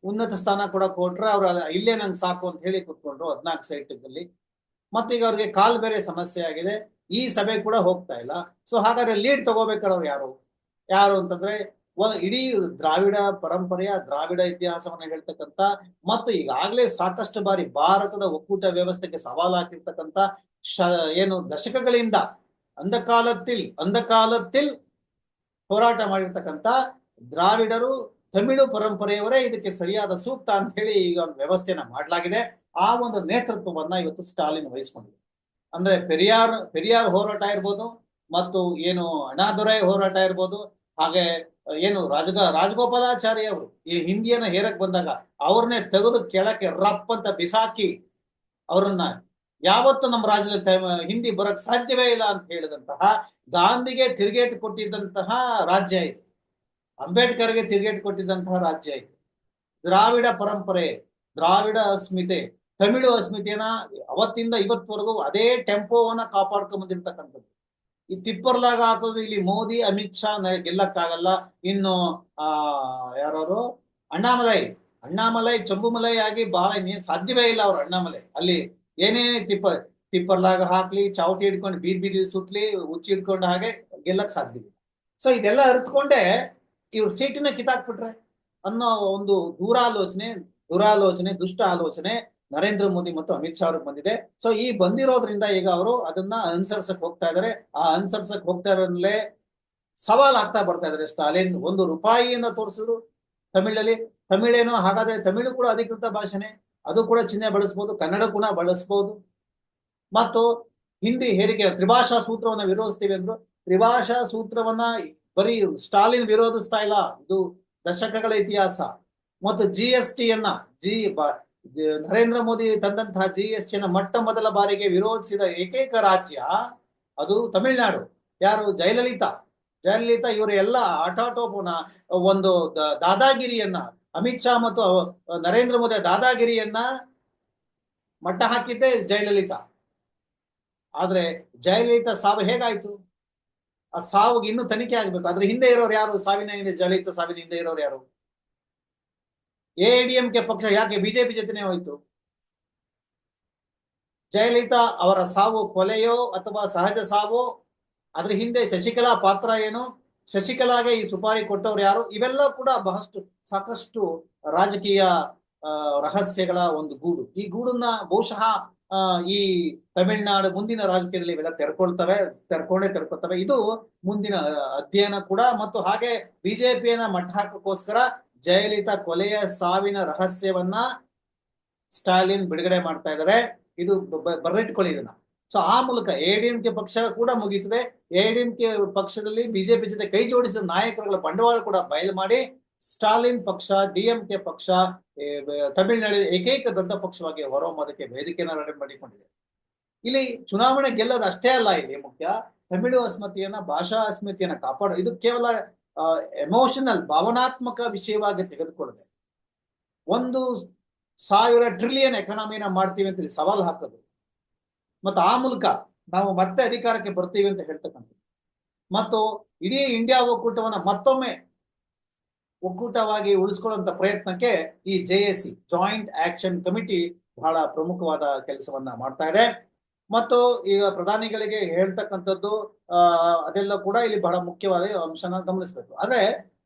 ಉನ್ನತ ಸ್ಥಾನ ಕೂಡ ಕೊಟ್ರೆ ಅವ್ರ ಇಲ್ಲೇ ನಂಗೆ ಸಾಕು ಅಂತ ಹೇಳಿ ಕುತ್ಕೊಂಡ್ರು ಹದಿನಾಲ್ಕು ಸೈಟದಲ್ಲಿ ಮತ್ತೀಗ ಅವ್ರಿಗೆ ಕಾಲ್ ಬೇರೆ ಸಮಸ್ಯೆ ಆಗಿದೆ. ಈ ಸಭೆ ಕೂಡ ಹೋಗ್ತಾ ಇಲ್ಲ. ಸೊ ಹಾಗಾದ್ರೆ ಲೀಡ್ ತಗೋಬೇಕಾರ ಅವ್ರು ಯಾರು? ಯಾರು ಅಂತಂದ್ರೆ ಇಡೀ ದ್ರಾವಿಡ ಪರಂಪರೆಯ ದ್ರಾವಿಡ ಇತಿಹಾಸವನ್ನ ಹೇಳ್ತಕ್ಕಂತ ಮತ್ತು ಈಗಾಗಲೇ ಸಾಕಷ್ಟು ಬಾರಿ ಭಾರತದ ಒಕ್ಕೂಟ ವ್ಯವಸ್ಥೆಗೆ ಸವಾಲು ಹಾಕಿರ್ತಕ್ಕಂತ ಶ ಏನು ದಶಕಗಳಿಂದ ಅಂಧಕಾಲತ್ತಿಲ್ ಅಂಧಕಾಲತ್ತಿಲ್ ಹೋರಾಟ ಮಾಡಿರ್ತಕ್ಕಂತ ದ್ರಾವಿಡರು ತಮಿಳು ಪರಂಪರೆಯವರೇ ಇದಕ್ಕೆ ಸರಿಯಾದ ಸೂಕ್ತ ಅಂತ ಹೇಳಿ ಈಗ ಒಂದು ವ್ಯವಸ್ಥೆಯನ್ನ ಮಾಡಲಾಗಿದೆ. ಆ ಒಂದು ನೇತೃತ್ವವನ್ನ ಇವತ್ತು ಸ್ಟಾಲಿನ್ ವಹಿಸ್ಕೊಂಡಿದೆ. ಅಂದ್ರೆ ಪೆರಿಯಾರ್ ಪೆರಿಯಾರ್ ಹೋರಾಟ ಇರ್ಬೋದು ಮತ್ತು ಏನು ಅಣ್ಣಾದೊರೈ ಹೋರಾಟ ಇರ್ಬೋದು, ಹಾಗೆ ಏನು ರಾಜಗ, ರಾಜಗೋಪಾಲಾಚಾರ್ಯ ಅವರು ಈ ಹಿಂದಿಯನ್ನ ಹೇರಕ್ ಬಂದಾಗ ಅವ್ರನ್ನೇ ತೆಗೆದು ಕೆಳಕ್ಕೆ ರಪ್ ಅಂತ ಬಿಸಾಕಿ ಅವ್ರನ್ನ ಯಾವತ್ತು ನಮ್ಮ ರಾಜ್ಯದಲ್ಲಿ ಹಿಂದಿ ಬರಕ್ ಸಾಧ್ಯವೇ ಇಲ್ಲ ಅಂತ ಹೇಳಿದಂತಹ ಗಾಂಧಿಗೆ ತಿರುಗೇಟು ಕೊಟ್ಟಿದ್ದಂತಹ ರಾಜ್ಯ ಇದು. ಅಂಬೇಡ್ಕರ್ಗೆ ತಿರುಗೇಟ್ ಕೊಟ್ಟಿದ್ದಂತಹ ರಾಜ್ಯ ಇದು. ದ್ರಾವಿಡ ಪರಂಪರೆ, ದ್ರಾವಿಡ ಅಸ್ಮಿತೆ, ತಮಿಳು ಅಸ್ಮಿತೆಯನ್ನ ಅವತ್ತಿಂದ ಇವತ್ತವರೆಗೂ ಅದೇ ಟೆಂಪೋವನ್ನ ಕಾಪಾಡ್ಕೊಂಡ್ ಬಂದಿರ್ತಕ್ಕಂಥದ್ದು ಈ ತಿಪ್ಪರ್ಲಾಗ ಹಾಕೋದು ಇಲ್ಲಿ ಮೋದಿ, ಅಮಿತ್ ಶಾ ಗೆಲ್ಲಕ್ಕಾಗಲ್ಲ. ಇನ್ನು, ಆ ಯಾರು ಅಣ್ಣಾಮಲೈ. ಅಣ್ಣಾಮಲೈ ಚಂಬುಮಲೈ ಆಗಿ ಬಹಳ ಸಾಧ್ಯವೇ ಇಲ್ಲ ಅವ್ರು ಅಣ್ಣಾಮಲೈ. ಅಲ್ಲಿ ಏನೇ ತಿಪ್ಪ, ತಿಪ್ಪರ್ಲಾಗ ಹಾಕ್ಲಿ, ಚಾವಟಿ ಹಿಡ್ಕೊಂಡು ಬೀದ್ ಬೀದಿ ಸುತ್ತಲಿ ಹುಚ್ಚಿ ಹಿಡ್ಕೊಂಡು ಹಾಗೆ ಗೆಲ್ಲಕ್ ಸಾಧ್ಯವಿಲ್ಲ ಸೊ ಇದೆಲ್ಲ ಅರಿತುಕೊಂಡೇ ಇವ್ರ ಸೀಟಿನ ಕಿತ್ತಾಕ್ಬಿಟ್ರೆ ಅನ್ನೋ ಒಂದು ದೂರಾಲೋಚನೆ, ದುರಾಲೋಚನೆ ದುಷ್ಟ ಆಲೋಚನೆ ನರೇಂದ್ರ ಮೋದಿ ಮತ್ತು ಅಮಿತ್ ಶಾ ಅವ್ರಿಗೆ ಬಂದಿದೆ. ಸೊ ಈ ಬಂದಿರೋದ್ರಿಂದ ಈಗ ಅವರು ಅದನ್ನ ಅನುಸರಿಸಕ್ ಹೋಗ್ತಾ ಇದಾರೆ. ಆ ಅನುಸರಿಸಕ್ ಹೋಗ್ತಾ ಇರೋದ್ರಲ್ಲೇ ಸವಾಲ್ ಆಗ್ತಾ ಬರ್ತಾ ಇದಾರೆ. ಸ್ಟಾಲಿನ್ ಒಂದು ರೂಪಾಯಿಯನ್ನ ತೋರಿಸಿದ್ರು ತಮಿಳಲ್ಲಿ. ತಮಿಳೇನೋ ಹಾಗಾದ್ರೆ ತಮಿಳು ಕೂಡ ಅಧಿಕೃತ ಭಾಷೆನೆ. ಅದು ಕೂಡ ಚಿಹ್ನೆ ಬಳಸ್ಬೋದು, ಕನ್ನಡ ಕೂಡ ಬಳಸ್ಬೋದು. ಮತ್ತು ಹಿಂದಿ ಹೇರಿಕೆ ತ್ರಿಭಾಷಾ ಸೂತ್ರವನ್ನ ವಿರೋಧಿಸ್ತೀವಿ ಅಂದ್ರು, ತ್ರಿಭಾಷಾ ಸೂತ್ರವನ್ನ ಬರೀ ಸ್ಟಾಲಿನ್ ವಿರೋಧಿಸ್ತಾ ಇಲ್ಲ, ಇದು ದಶಕಗಳ ಇತಿಹಾಸ. ಮತ್ತು ಜಿ ಎಸ್ ಟಿಯನ್ನ ಜಿ ನರೇಂದ್ರ ಮೋದಿ ತಂದಂತಹ ಜಿ ಎಸ್ ಟಿಯನ್ನ ಮೊಟ್ಟ ಮೊದಲ ಬಾರಿಗೆ ವಿರೋಧಿಸಿದ ಏಕೈಕ ರಾಜ್ಯ ಅದು ತಮಿಳುನಾಡು. ಯಾರು? ಜಯಲಲಿತಾ. ಜಯಲಲಿತಾ ಇವರ ಎಲ್ಲ ಆಟಾಟೋಪನ, ಒಂದು ದಾದಾಗಿರಿಯನ್ನ, ಅಮಿತ್ ಶಾ ಮತ್ತು ನರೇಂದ್ರ ಮೋದಿ ದಾದಾಗಿರಿಯನ್ನ ಮಟ್ಟ ಹಾಕಿದ್ದೆ ಜಯಲಲಿತಾ. ಆದ್ರೆ ಜಯಲಲಿತಾ ಸಾವು ಹೇಗಾಯ್ತು? ಆ ಸಾವಿಗೆ ಇನ್ನೂ ತನಿಖೆ ಆಗ್ಬೇಕು. ಅದ್ರ ಹಿಂದೆ ಇರೋರು ಯಾರು? ಸಾವಿನ ಹಿಂದೆ ಜಲಿತ ಸಾವಿನ ಹಿಂದೆ ಇರೋರು ಯಾರು? ಎಐಡಿಎಂಕೆ ಪಕ್ಷ ಯಾಕೆ ಬಿಜೆಪಿ ಜೊತೆನೆ ಹೋಯ್ತು? ಜಯಲಲಿತಾ ಅವರ ಸಾವು ಕೊಲೆಯೋ ಅಥವಾ ಸಹಜ ಸಾವೋ? ಅದ್ರ ಹಿಂದೆ ಶಶಿಕಲಾ ಪಾತ್ರ ಏನು? ಶಶಿಕಲಾಗೆ ಈ ಸುಪಾರಿ ಕೊಟ್ಟವ್ರು ಯಾರು? ಇವೆಲ್ಲ ಕೂಡ ಬಹಳಷ್ಟು, ಸಾಕಷ್ಟು ರಾಜಕೀಯ ರಹಸ್ಯಗಳ ಒಂದು ಗೂಡು. ಈ ಗೂಡನ್ನ ಬಹುಶಃ ಆ, ಈ ತಮಿಳುನಾಡು ಮುಂದಿನ ರಾಜಕೀಯದಲ್ಲಿ ಇವೆಲ್ಲ ತೆರ್ಕೊಳ್ತವೆ ತೆರ್ಕೊಂಡೇ ತೆರ್ಕೊಳ್ತವೆ. ಇದು ಮುಂದಿನ ಅಧ್ಯಯನ ಕೂಡ. ಮತ್ತು ಹಾಗೆ ಬಿಜೆಪಿಯನ್ನ ಮಟ್ಟ ಹಾಕೋಸ್ಕರ ಜಯಲಲಿತಾ ಕೊಲೆಯ ಸಾವಿನ ರಹಸ್ಯವನ್ನ ಸ್ಟಾಲಿನ್ ಬಿಡುಗಡೆ ಮಾಡ್ತಾ ಇದ್ದಾರೆ. ಇದು ಬರೆದಿಟ್ಕೊಳ್ಳಿ ಇದನ್ನ. ಸೊ ಆ ಮೂಲಕ ಎಡಿಎಂಕೆ ಪಕ್ಷ ಕೂಡ ಮುಗೀತದೆ. ಎಡಿಎಂಕೆ ಪಕ್ಷದಲ್ಲಿ ಬಿಜೆಪಿ ಜೊತೆ ಕೈ ಜೋಡಿಸಿದ ನಾಯಕರುಗಳ ಬಂಡವಾಳ ಕೂಡ ಬಯಲು ಮಾಡಿ ಸ್ಟಾಲಿನ್ ಪಕ್ಷ ಡಿಎಂಕೆ ಪಕ್ಷ ತಮಿಳುನಾಡಿನ ಏಕೈಕ ದೊಡ್ಡ ಪಕ್ಷವಾಗಿ ಹೊರಹೊಮ್ಮೋದಕ್ಕೆ ವೇದಿಕೆಯನ್ನು ರೆಡಿ ಮಾಡಿಕೊಂಡಿದೆ. ಇಲ್ಲಿ ಚುನಾವಣೆ ಗೆಲ್ಲೋದು ಅಷ್ಟೇ ಅಲ್ಲ ಇಲ್ಲಿ ಮುಖ್ಯ. ತಮಿಳು ಅಸ್ಮಿತೆಯನ್ನ, ಭಾಷಾ ಅಸ್ಮಿತೆಯನ್ನ ಕಾಪಾಡೋ, ಇದು ಕೇವಲ ಎಮೋಷನಲ್ ಭಾವನಾತ್ಮಕ ವಿಷಯವಾಗಿ ತೆಗೆದುಕೊಳ್ಳದೆ ಒಂದು ಸಾವಿರ ಟ್ರಿಲಿಯನ್ ಎಕನಾಮಿನ ಮಾಡ್ತೀವಿ ಅಂತ ಹೇಳಿ ಸವಾಲು ಹಾಕೋದು. ಮತ್ತು ಆ ಮೂಲಕ ನಾವು ಮತ್ತೆ ಅಧಿಕಾರಕ್ಕೆ ಬರ್ತೀವಿ ಅಂತ ಹೇಳ್ತಕ್ಕಂಥದ್ದು. ಮತ್ತು ಇಡೀ ಇಂಡಿಯಾ ಒಕ್ಕೂಟವನ್ನ ಮತ್ತೊಮ್ಮೆ ಒಕ್ಕೂಟವಾಗಿ ಉಳಿಸ್ಕೊಳ್ಳುವಂತ ಪ್ರಯತ್ನಕ್ಕೆ ಈ J S C joint action committee ಬಹಳ ಪ್ರಮುಖವಾದ ಕೆಲಸವನ್ನ ಮಾಡ್ತಾ ಇದೆ. ಮತ್ತು ಈಗ ಪ್ರಧಾನಿಗಳಿಗೆ ಹೇಳ್ತಕ್ಕಂಥದ್ದು ಅದೆಲ್ಲ ಕೂಡ ಇಲ್ಲಿ ಬಹಳ ಮುಖ್ಯವಾದ ಅಂಶನ ಗಮನಿಸಬೇಕು. ಆದ್ರೆ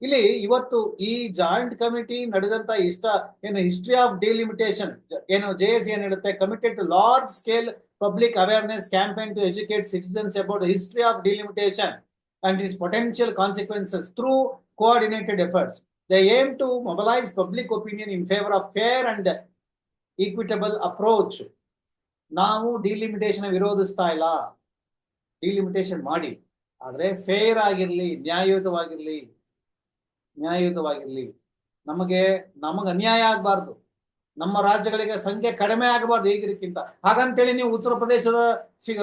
ಇಲ್ಲಿ ಇವತ್ತು ಈ ಜಾಯಿಂಟ್ ಕಮಿಟಿ ನಡೆದಂತ ಇಷ್ಟ, ಏನು ಹಿಸ್ಟ್ರಿ ಆಫ್ ಡಿಲಿಮಿಟೇಷನ್ ಏನು ಜೆ ಎಸ್ ಏನ್ ಹೇಳುತ್ತೆ? Committed to large scale public awareness campaign to educate citizens about history of delimitation and its potential consequences through coordinated efforts. They aim to mobilize public opinion in favor of fair and equitable approach. ನಾವು delimitation ವಿರೋಧಿಸ್ತಾ ಇಲ್ಲ. Delimitation ಮಾಡಿ. ಆದರೆ fair ಆಗಿರಲಿ, ನ್ಯಾಯಯುತವಾಗಿರಲಿ ನ್ಯಾಯಯುತವಾಗಿರಲಿ, ನಮಗೆ ನಮಗೆ ಅನ್ಯಾಯ ಆಗಬಾರ್ದು. ನಮ್ಮ ರಾಜ್ಯಗಳಿಗೆ ಸಂಖ್ಯೆ ಕಡಿಮೆ ಆಗಬಾರ್ದು ಈಗಿರಕ್ಕಿಂತ ಹಾಗಂತೇಳಿ ನೀವು ಉತ್ತರ ಪ್ರದೇಶದ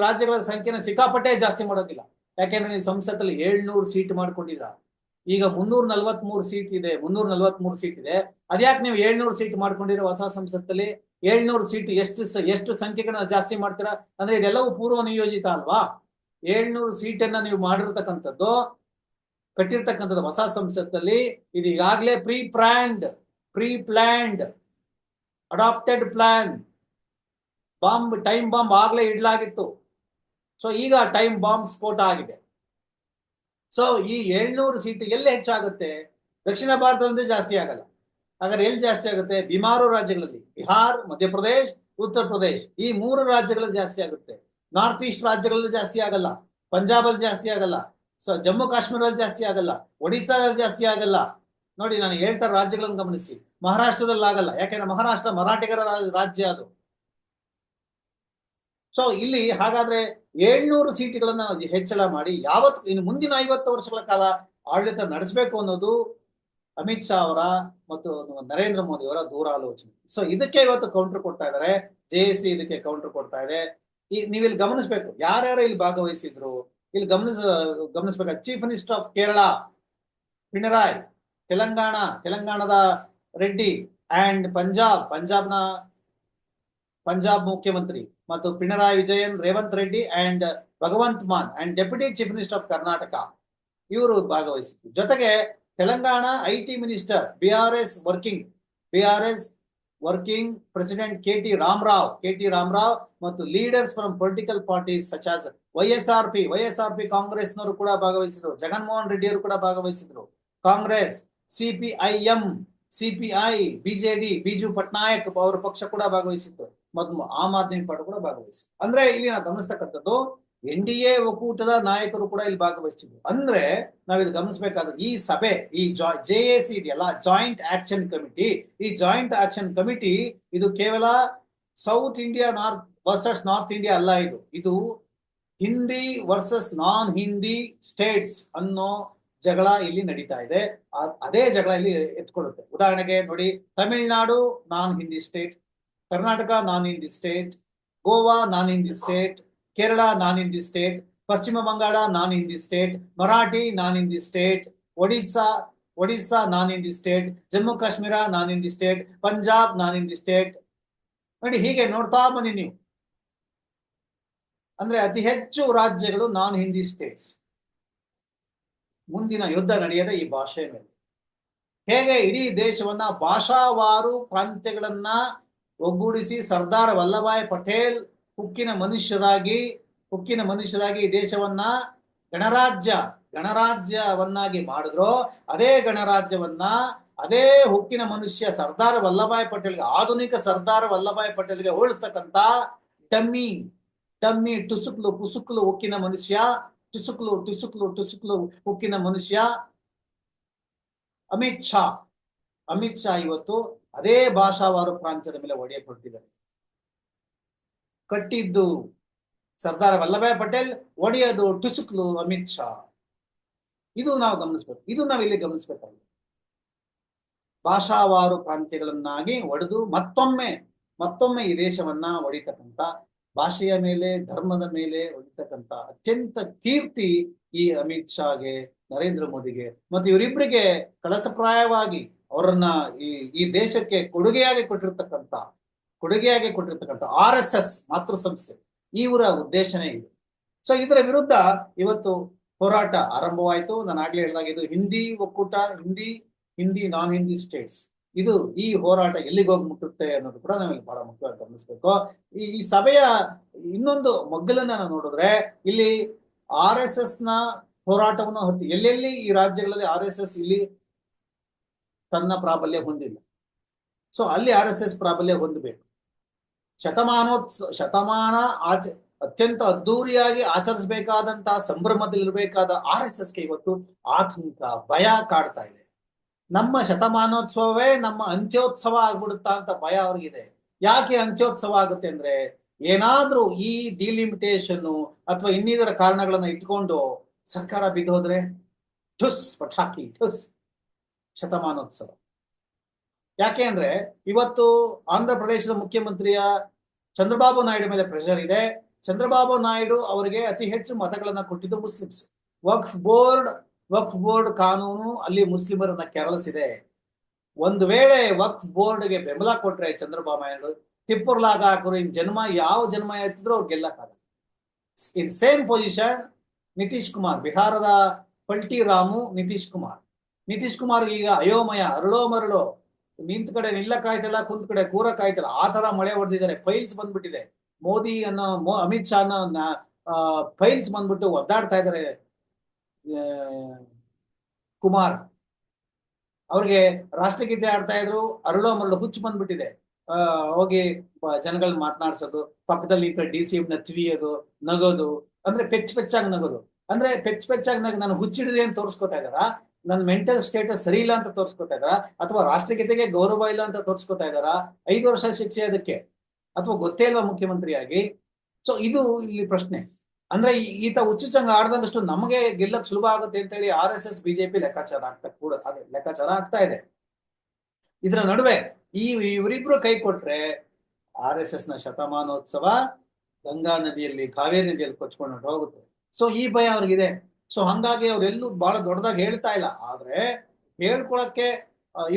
ರಾಜ್ಯಗಳ ಸಂಖ್ಯೆನ ಸಿಕ್ಕಾಪಟ್ಟೆ ಜಾಸ್ತಿ ಮಾಡೋದಿಲ್ಲ. ಯಾಕೆಂದ್ರೆ ನೀವು ಸಂಸತ್ತಲ್ಲಿ ಏಳ್ನೂರು ಸೀಟ್ ಮಾಡ್ಕೊಂಡಿದ್ರ ಈಗ ಮುನ್ನೂರ ನಲ್ವತ್ಮೂರು ಸೀಟ್ ಇದೆ, ಮುನ್ನೂರ ನಲ್ವತ್ಮೂರು ಸೀಟ್ ಇದೆ. ಅದ್ಯಾಕೆ ನೀವು ಏಳ್ನೂರು ಸೀಟ್ ಮಾಡ್ಕೊಂಡಿರೋ ಹೊಸ ಸಂಸತ್ತಲ್ಲಿ? ಏಳ್ನೂರು ಸೀಟ್ ಎಷ್ಟು ಎಷ್ಟು ಸಂಖ್ಯೆಗಳನ್ನ ಜಾಸ್ತಿ ಮಾಡ್ತೀರಾ? ಅಂದ್ರೆ ಇದೆಲ್ಲವೂ ಪೂರ್ವ ನಿಯೋಜಿತ ಅಲ್ವಾ? ಏಳ್ನೂರು ಸೀಟನ್ನ ನೀವು ಮಾಡಿರ್ತಕ್ಕಂಥದ್ದು, ಕಟ್ಟಿರ್ತಕ್ಕಂಥದ್ದು ಹೊಸ ಸಂಸತ್ತಲ್ಲಿ, ಇದು ಈಗಾಗಲೇ pre planned pre planned adapted plan bomb time bomb ಆಗ್ಲೇ ಇಡ್ಲಾಗಿತ್ತು. ಸೊ ಈಗ ಟೈಮ್ ಬಾಂಬ್ ಸ್ಫೋಟ ಆಗಿದೆ. ಸೊ ಈ ಏಳ್ನೂರು ಸೀಟ್ ಎಲ್ಲಿ ಹೆಚ್ಚಾಗುತ್ತೆ? ದಕ್ಷಿಣ ಭಾರತದಲ್ಲಿ ಜಾಸ್ತಿ ಆಗಲ್ಲ. ಹಾಗಾದ್ರೆ ಎಲ್ಲಿ ಜಾಸ್ತಿ ಆಗುತ್ತೆ? ಬಿಮಾರು ರಾಜ್ಯಗಳಲ್ಲಿ. ಬಿಹಾರ್, ಮಧ್ಯಪ್ರದೇಶ್, ಉತ್ತರ ಪ್ರದೇಶ್. ಈ ಮೂರು ರಾಜ್ಯಗಳಲ್ಲಿ ಜಾಸ್ತಿ ಆಗುತ್ತೆ. ನಾರ್ತ್ ಈಸ್ಟ್ ರಾಜ್ಯಗಳಲ್ಲಿ ಜಾಸ್ತಿ ಆಗಲ್ಲ. ಪಂಜಾಬಲ್ಲಿ ಜಾಸ್ತಿ ಆಗಲ್ಲ. ಸೊ ಜಮ್ಮು ಕಾಶ್ಮೀರದಲ್ಲಿ ಜಾಸ್ತಿ ಆಗಲ್ಲ. ಒಡಿಸ್ಸಾದಲ್ಲಿ ಜಾಸ್ತಿ ಆಗಲ್ಲ. ನೋಡಿ, ನಾನು ಹೇಳ್ತಾ ರಾಜ್ಯಗಳನ್ನು ಗಮನಿಸಿ. ಮಹಾರಾಷ್ಟ್ರದಲ್ಲಿ ಆಗಲ್ಲ ಯಾಕೆಂದ್ರೆ ಮಹಾರಾಷ್ಟ್ರ ಮರಾಠಿಗರ ರಾಜ್ಯ ಅದು. ಸೊ ಇಲ್ಲಿ ಹಾಗಾದ್ರೆ ಏಳ್ನೂರು ಸೀಟುಗಳನ್ನ ಹೆಚ್ಚಳ ಮಾಡಿ ಯಾವತ್ತು ಇನ್ನು ಮುಂದಿನ ಐವತ್ತು ವರ್ಷಗಳ ಕಾಲ ಆಡಳಿತ ನಡೆಸಬೇಕು ಅನ್ನೋದು ಅಮಿತ್ ಶಾ ಅವರ ಮತ್ತು ನರೇಂದ್ರ ಮೋದಿ ಅವರ ದೂರಾಲೋಚನೆ. ಸೊ ಇದಕ್ಕೆ ಇವತ್ತು ಕೌಂಟರ್ ಕೊಡ್ತಾ ಇದ್ದಾರೆ ಜೆ ಸಿ ಇದಕ್ಕೆ ಕೌಂಟರ್ ಕೊಡ್ತಾ ಇದೆ. ಈ ನೀವಿಲ್ಲಿ ಗಮನಿಸ್ಬೇಕು, ಯಾರ್ಯಾರು ಇಲ್ಲಿ ಭಾಗವಹಿಸಿದ್ರು? ಇಲ್ಲಿ ಗಮನಿಸ, ಗಮನಿಸ್ಬೇಕು? Chief minister of Kerala Pinarayi Telangana ತೆಲಂಗಾಣದ ರೆಡ್ಡಿ ಅಂಡ್ ಪಂಜಾಬ್ ಪಂಜಾಬ್ನ ಪಂಜಾಬ್ ಮುಖ್ಯಮಂತ್ರಿ. ಮತ್ತು Pinarayi Vijayan Revanth Reddy and Bhagwant Mann and deputy chief minister of Karnataka ಇವರು ಭಾಗವಹಿಸಿದ್ರು ಜೊತೆಗೆ Telangana I T minister B R S working B R S working president K T Rama Rao K T Rama Rao ಮತ್ತು leaders from political parties such as Y S R P Y S R P ಕಾಂಗ್ರೆಸ್ನವರು ಕೂಡ ಭಾಗವಹಿಸಿದ್ರು ಜಗನ್ಮೋಹನ್ ರೆಡ್ಡಿ ಅವರು ಕೂಡ ಭಾಗವಹಿಸಿದ್ರು Congress CPIM CPI BJD Biju Patnaik ಅವರ ಪಕ್ಷ ಕೂಡ ಭಾಗವಹಿಸಿತ್ತು ಮತ್ತು Aam Aadmi party ಕೂಡ ಭಾಗವಹಿಸಿ. ಅಂದ್ರೆ ಇಲ್ಲಿ ನಾವು ಗಮನಿಸ್ತಕ್ಕಂಥದ್ದು ಎನ್ ಡಿ ಎ ಒಕ್ಕೂಟದ ನಾಯಕರು ಕೂಡ ಇಲ್ಲಿ ಭಾಗವಹಿಸಿದ್ರು ಅಂದ್ರೆ ನಾವಿದು ಗಮನಿಸಬೇಕಾದ್ರೆ ಈ ಸಭೆ, ಈ ಜೆ ಎ ಸಿ ಇದೆಯಲ್ಲ ಜಾಯಿಂಟ್ ಆಕ್ಷನ್ ಕಮಿಟಿ ಈ ಜಾಯಿಂಟ್ ಆಕ್ಷನ್ ಕಮಿಟಿ ಇದು ಕೇವಲ south India north versus north India ಅಲ್ಲ ಇದು. ಇದು Hindi versus non Hindi states ಅನ್ನೋ ಜಗಳ ಇಲ್ಲಿ ನಡೀತಾ ಇದೆ. ಅದೇ ಜಗಳ ಇಲ್ಲಿ ಎತ್ಕೊಳ್ಳುತ್ತೆ. ಉದಾಹರಣೆಗೆ ನೋಡಿ, Tamil Nadu non Hindi state Karnataka, non Hindi state, Goa, non Hindi state, Kerala, non Hindi state, ಪಶ್ಚಿಮ Bangala, non Hindi state, Marathi, non Hindi state, Odisha Odisha, non Hindi state, Jammu Kashmir, non Hindi state, Punjab, non Hindi state. ನೋಡಿ, ಹೀಗೆ ನೋಡ್ತಾ ಬನ್ನಿ ನೀವು. ಅಂದ್ರೆ ಅತಿ ಹೆಚ್ಚು ರಾಜ್ಯಗಳು ನಾನ್ ಹಿಂದಿ ಸ್ಟೇಟ್ಸ್. ಮುಂದಿನ ಯುದ್ಧ ನಡೆಯದ ಈ ಭಾಷೆ ಮೇಲೆ. ಹೇಗೆ ಇಡೀ ದೇಶವನ್ನ ಭಾಷಾವಾರು ಪ್ರಾಂತ್ಯಗಳನ್ನ ಒಗ್ಗೂಡಿಸಿ ಸರ್ದಾರ್ ವಲ್ಲಭಾಯ್ ಪಟೇಲ್ ಉಕ್ಕಿನ ಮನುಷ್ಯರಾಗಿ, ಹುಕ್ಕಿನ ಮನುಷ್ಯರಾಗಿ ದೇಶವನ್ನ ಗಣರಾಜ್ಯ, ಗಣರಾಜ್ಯವನ್ನಾಗಿ ಮಾಡಿದ್ರು. ಅದೇ ಗಣರಾಜ್ಯವನ್ನ, ಅದೇ ಹುಕ್ಕಿನ ಮನುಷ್ಯ ಸರ್ದಾರ್ ವಲ್ಲಭಾಯ್ ಪಟೇಲ್ಗೆ, ಆಧುನಿಕ ಸರ್ದಾರ್ ವಲ್ಲಭಾಯ್ ಪಟೇಲ್ಗೆ ಹೋಲಿಸ್ತಕ್ಕಂತ ಟಮ್ಮಿ ಟಮ್ಮಿ ಟುಸುಕ್ಲು ಪುಸುಕ್ಲು ಉಕ್ಕಿನ ಮನುಷ್ಯ ಟುಸುಕ್ಲು ಟುಸುಕ್ಲು ಟುಸುಕ್ಲು ಉಕ್ಕಿನ ಮನುಷ್ಯ ಅಮಿತ್ ಶಾ. ಅಮಿತ್ ಶಾ ಇವತ್ತು ಅದೇ ಭಾಷಾವಾರು ಪ್ರಾಂತ್ಯದ ಮೇಲೆ ಒಡೆಯ ಕೊಟ್ಟಿದ್ದಾರೆ ಕಟ್ಟಿದ್ದು ಸರ್ದಾರ್ ವಲ್ಲಭಾಯ್ ಪಟೇಲ್, ಒಡೆಯೋದು ಟುಸುಕ್ಲು ಅಮಿತ್ ಶಾ. ಇದು ನಾವು ಗಮನಿಸ್ಬೇಕು, ಇದು ನಾವು ಇಲ್ಲಿ ಗಮನಿಸ್ಬೇಕಾಗಿದೆ. ಭಾಷಾವಾರು ಪ್ರಾಂತ್ಯಗಳನ್ನಾಗಿ ಒಡೆದು ಮತ್ತೊಮ್ಮೆ ಮತ್ತೊಮ್ಮೆ ಈ ದೇಶವನ್ನ ಒಡಿತಕ್ಕಂತ ಭಾಷೆಯ ಮೇಲೆ, ಧರ್ಮದ ಮೇಲೆ ಹೊಡಿತಕ್ಕಂತ ಅತ್ಯಂತ ಕೀರ್ತಿ ಈ ಅಮಿತ್ ಶಾಗೆ, ನರೇಂದ್ರ ಮೋದಿಗೆ, ಮತ್ತು ಇವರಿಬ್ಬರಿಗೆ ಕಳಸಪ್ರಾಯವಾಗಿ ಅವರನ್ನ ಈ ಈ ದೇಶಕ್ಕೆ ಕೊಡುಗೆಯಾಗಿ ಕೊಟ್ಟಿರ್ತಕ್ಕಂಥ ಕೊಡುಗೆಯಾಗಿ ಕೊಟ್ಟಿರ್ತಕ್ಕಂಥ ಆರ್ ಎಸ್ ಎಸ್ ಮಾತೃ ಸಂಸ್ಥೆ ಇವರ ಉದ್ದೇಶನೇ ಇದು. ಸೊ ಇದರ ವಿರುದ್ಧ ಇವತ್ತು ಹೋರಾಟ ಆರಂಭವಾಯಿತು. ನಾನು ಆಗ್ಲೇ ಹೇಳಿದಾಗ ಇದು ಹಿಂದಿ ಒಕ್ಕೂಟ, ಹಿಂದಿ ಹಿಂದಿ ನಾನ್ ಹಿಂದಿ ಸ್ಟೇಟ್ಸ್ ಇದು ಈ ಹೋರಾಟ ಎಲ್ಲಿಗೆ ಹೋಗಿ ಮುಟ್ಟುತ್ತೆ ಅನ್ನೋದು ಕೂಡ ನಮಗೆ ಬಹಳ ಮುಖ್ಯವಾಗಿ ಗಮನಿಸ್ಬೇಕು. ಈ ಈ ಸಭೆಯ ಇನ್ನೊಂದು ಮಗ್ಗಲನ್ನ ನೋಡಿದ್ರೆ, ಇಲ್ಲಿ ಆರ್ ಎಸ್ ಎಸ್ನ ಹೋರಾಟವನ್ನು ಹೊತ್ತು, ಎಲ್ಲೆಲ್ಲಿ ಈ ರಾಜ್ಯಗಳಲ್ಲಿ ಆರ್ ಎಸ್ ಎಸ್ ಇಲ್ಲಿ ತನ್ನ ಪ್ರಾಬಲ್ಯ ಹೊಂದಿಲ್ಲ. ಸೊ ಅಲ್ಲಿ ಆರ್ ಎಸ್ ಎಸ್ ಪ್ರಾಬಲ್ಯ ಹೊಂದಬೇಕು. ಶತಮಾನೋತ್ಸ, ಶತಮಾನ ಆಚ, ಅತ್ಯಂತ ಅದ್ದೂರಿಯಾಗಿ ಆಚರಿಸಬೇಕಾದಂತಹ ಸಂಭ್ರಮದಲ್ಲಿರಬೇಕಾದ ಆರ್ ಎಸ್ ಎಸ್ಗೆ ಇವತ್ತು ಆತಂಕ, ಭಯ ಕಾಡ್ತಾ ಇದೆ. ನಮ್ಮ ಶತಮಾನೋತ್ಸವವೇ ನಮ್ಮ ಅಂತ್ಯೋತ್ಸವ ಆಗ್ಬಿಡುತ್ತಾ ಅಂತ ಭಯ ಅವ್ರಿಗಿದೆ ಯಾಕೆ ಅಂತ್ಯೋತ್ಸವ ಆಗುತ್ತೆ ಅಂದ್ರೆ, ಏನಾದ್ರೂ ಈ ಡಿಲಿಮಿಟೇಷನ್ ಅಥವಾ ಇನ್ನಿತರ ಕಾರಣಗಳನ್ನ ಇಟ್ಕೊಂಡು ಸರ್ಕಾರ ಬಿದ್ದೋದ್ರೆ ಠುಸ್ ಪಟಾಕಿ, ಠುಸ್. ಶತಮಾನೋತ್ಸವ. ಯಾಕೆ ಅಂದ್ರೆ ಇವತ್ತು ಆಂಧ್ರ ಪ್ರದೇಶದ ಮುಖ್ಯಮಂತ್ರಿಯ ಚಂದ್ರಬಾಬು ನಾಯ್ಡು ಮೇಲೆ ಪ್ರೆಷರ್ ಇದೆ. ಚಂದ್ರಬಾಬು ನಾಯ್ಡು ಅವರಿಗೆ ಅತಿ ಹೆಚ್ಚು ಮತಗಳನ್ನ ಕೊಟ್ಟಿದ್ದು Muslims. Waqf board Waqf board ಕಾನೂನು ಅಲ್ಲಿ ಮುಸ್ಲಿಮರನ್ನ ಕೆರಳಿಸಿದೆ. ಒಂದು ವೇಳೆ ವಕ್ಫ್ ಬೋರ್ಡ್ಗೆ ಬೆಂಬಲ ಕೊಟ್ರೆ ಚಂದ್ರಬಾಬು ನಾಯ್ಡು, ತಿಪ್ಪುರ್ಲಾಗ ಹಾಕೋರು ಇನ್ ಜನ್ಮ, ಯಾವ ಜನ್ಮ ಎತ್ತಿದ್ರು ಅವ್ರು ಗೆಲ್ಲಕ್ಕಾಗಲ್ಲ in same position Nitish Kumar, ಬಿಹಾರದ ಪಲ್ಟಿ ರಾಮು ನಿತೀಶ್ ಕುಮಾರ್. ನಿತೀಶ್ ಕುಮಾರ್ ಈಗ ಅಯೋಮಯ ಅರಳೋ ಮರಳೋ, ನಿಂತ ಕಡೆ ನಿಲ್ಲಕ್ಕಾಯ್ತಲ್ಲ ಕುಂತ ಕಡೆ ಕೂರಕ್ಕಾಯ್ತಲ್ಲ ಆ ತರ ಮಳೆ ಹೊಡೆದಿದ್ದಾರೆ. ಫೈಲ್ಸ್ ಬಂದ್ಬಿಟ್ಟಿದೆ. ಮೋದಿ ಅನ್ನೋ ಅಮಿತ್ ಶಾ ಅನ್ನೋ ಫೈಲ್ಸ್ ಬಂದ್ಬಿಟ್ಟು ಒದ್ದಾಡ್ತಾ ಇದ್ದಾರೆ ಕುಮಾರ್. ಅವ್ರಿಗೆ ರಾಷ್ಟ್ರಗೀತೆ ಆಡ್ತಾ ಇದ್ರು, ಅರಳೋ ಮರಳು ಹುಚ್ಚು ಬಂದ್ಬಿಟ್ಟಿದೆ. ಹೋಗಿ ಜನಗಳನ್ನ ಮಾತನಾಡ್ಸೋದು, ಪಕ್ಕದಲ್ಲಿ ಈ ಕಡೆ ಡಿ ಸಿ ಎಫ್ನ ತಿಳಿಯೋದು ನಗೋದು, ಅಂದ್ರೆ ಪೆಚ್ ಪೆಚ್ಚಾಗಿ ನಗೋದು. ಅಂದ್ರೆ ಪೆಚ್ ಪೆಚ್ಚಾಗಿ ನಗ, ನಾನು ಹುಚ್ಚಿಡಿದೆ ಅಂತ ತೋರಿಸ್ಕೊತಾ ಇದಾರ ನನ್ನ ಮೆಂಟಲ್ ಸ್ಟೇಟಸ್ ಸರಿ ಇಲ್ಲ ಅಂತ ತೋರಿಸ್ಕೊತಾ ಇದಾರ ಅಥವಾ ರಾಷ್ಟ್ರಗೀತೆಗೆ ಗೌರವ ಇಲ್ಲ ಅಂತ ತೋರಿಸ್ಕೊತಾ ಇದಾರ ಐದು ವರ್ಷ ಶಿಕ್ಷೆ ಅದಕ್ಕೆ? ಅಥವಾ ಗೊತ್ತೇ ಇಲ್ವಾ ಮುಖ್ಯಮಂತ್ರಿಯಾಗಿ? ಸೊ ಇದು ಇಲ್ಲಿ ಪ್ರಶ್ನೆ. ಅಂದ್ರೆ ಈತ ಹುಚ್ಚುಚಂಗ ಆಡ್ದಂಗಷ್ಟು ನಮಗೆ ಗೆಲ್ಲಕ್ ಸುಲಭ ಆಗುತ್ತೆ ಅಂತ ಹೇಳಿ ಆರ್ ಎಸ್ ಎಸ್ ಬಿಜೆಪಿ ಲೆಕ್ಕಾಚಾರ ಆಗ್ತಾ ಕೂಡ ಲೆಕ್ಕಾಚಾರ ಆಗ್ತಾ ಇದೆ. ಇದರ ನಡುವೆ ಈ ಇವರಿಬ್ರು ಕೈ ಕೊಟ್ರೆ ಆರ್ ಎಸ್ ಎಸ್ನ ಶತಮಾನೋತ್ಸವ ಗಂಗಾ ನದಿಯಲ್ಲಿ, ಕಾವೇರಿ ನದಿಯಲ್ಲಿ ಕೊಚ್ಕೊಂಡು ಹೋಗುತ್ತೆ. ಸೊ ಈ ಭಯ ಅವ್ರಿಗಿದೆ. ಸೊ ಹಂಗಾಗಿ ಅವ್ರೆಲ್ಲೂ ಬಹಳ ದೊಡ್ಡದಾಗಿ ಹೇಳ್ತಾ ಇಲ್ಲ. ಆದ್ರೆ ಹೇಳ್ಕೊಳಕ್ಕೆ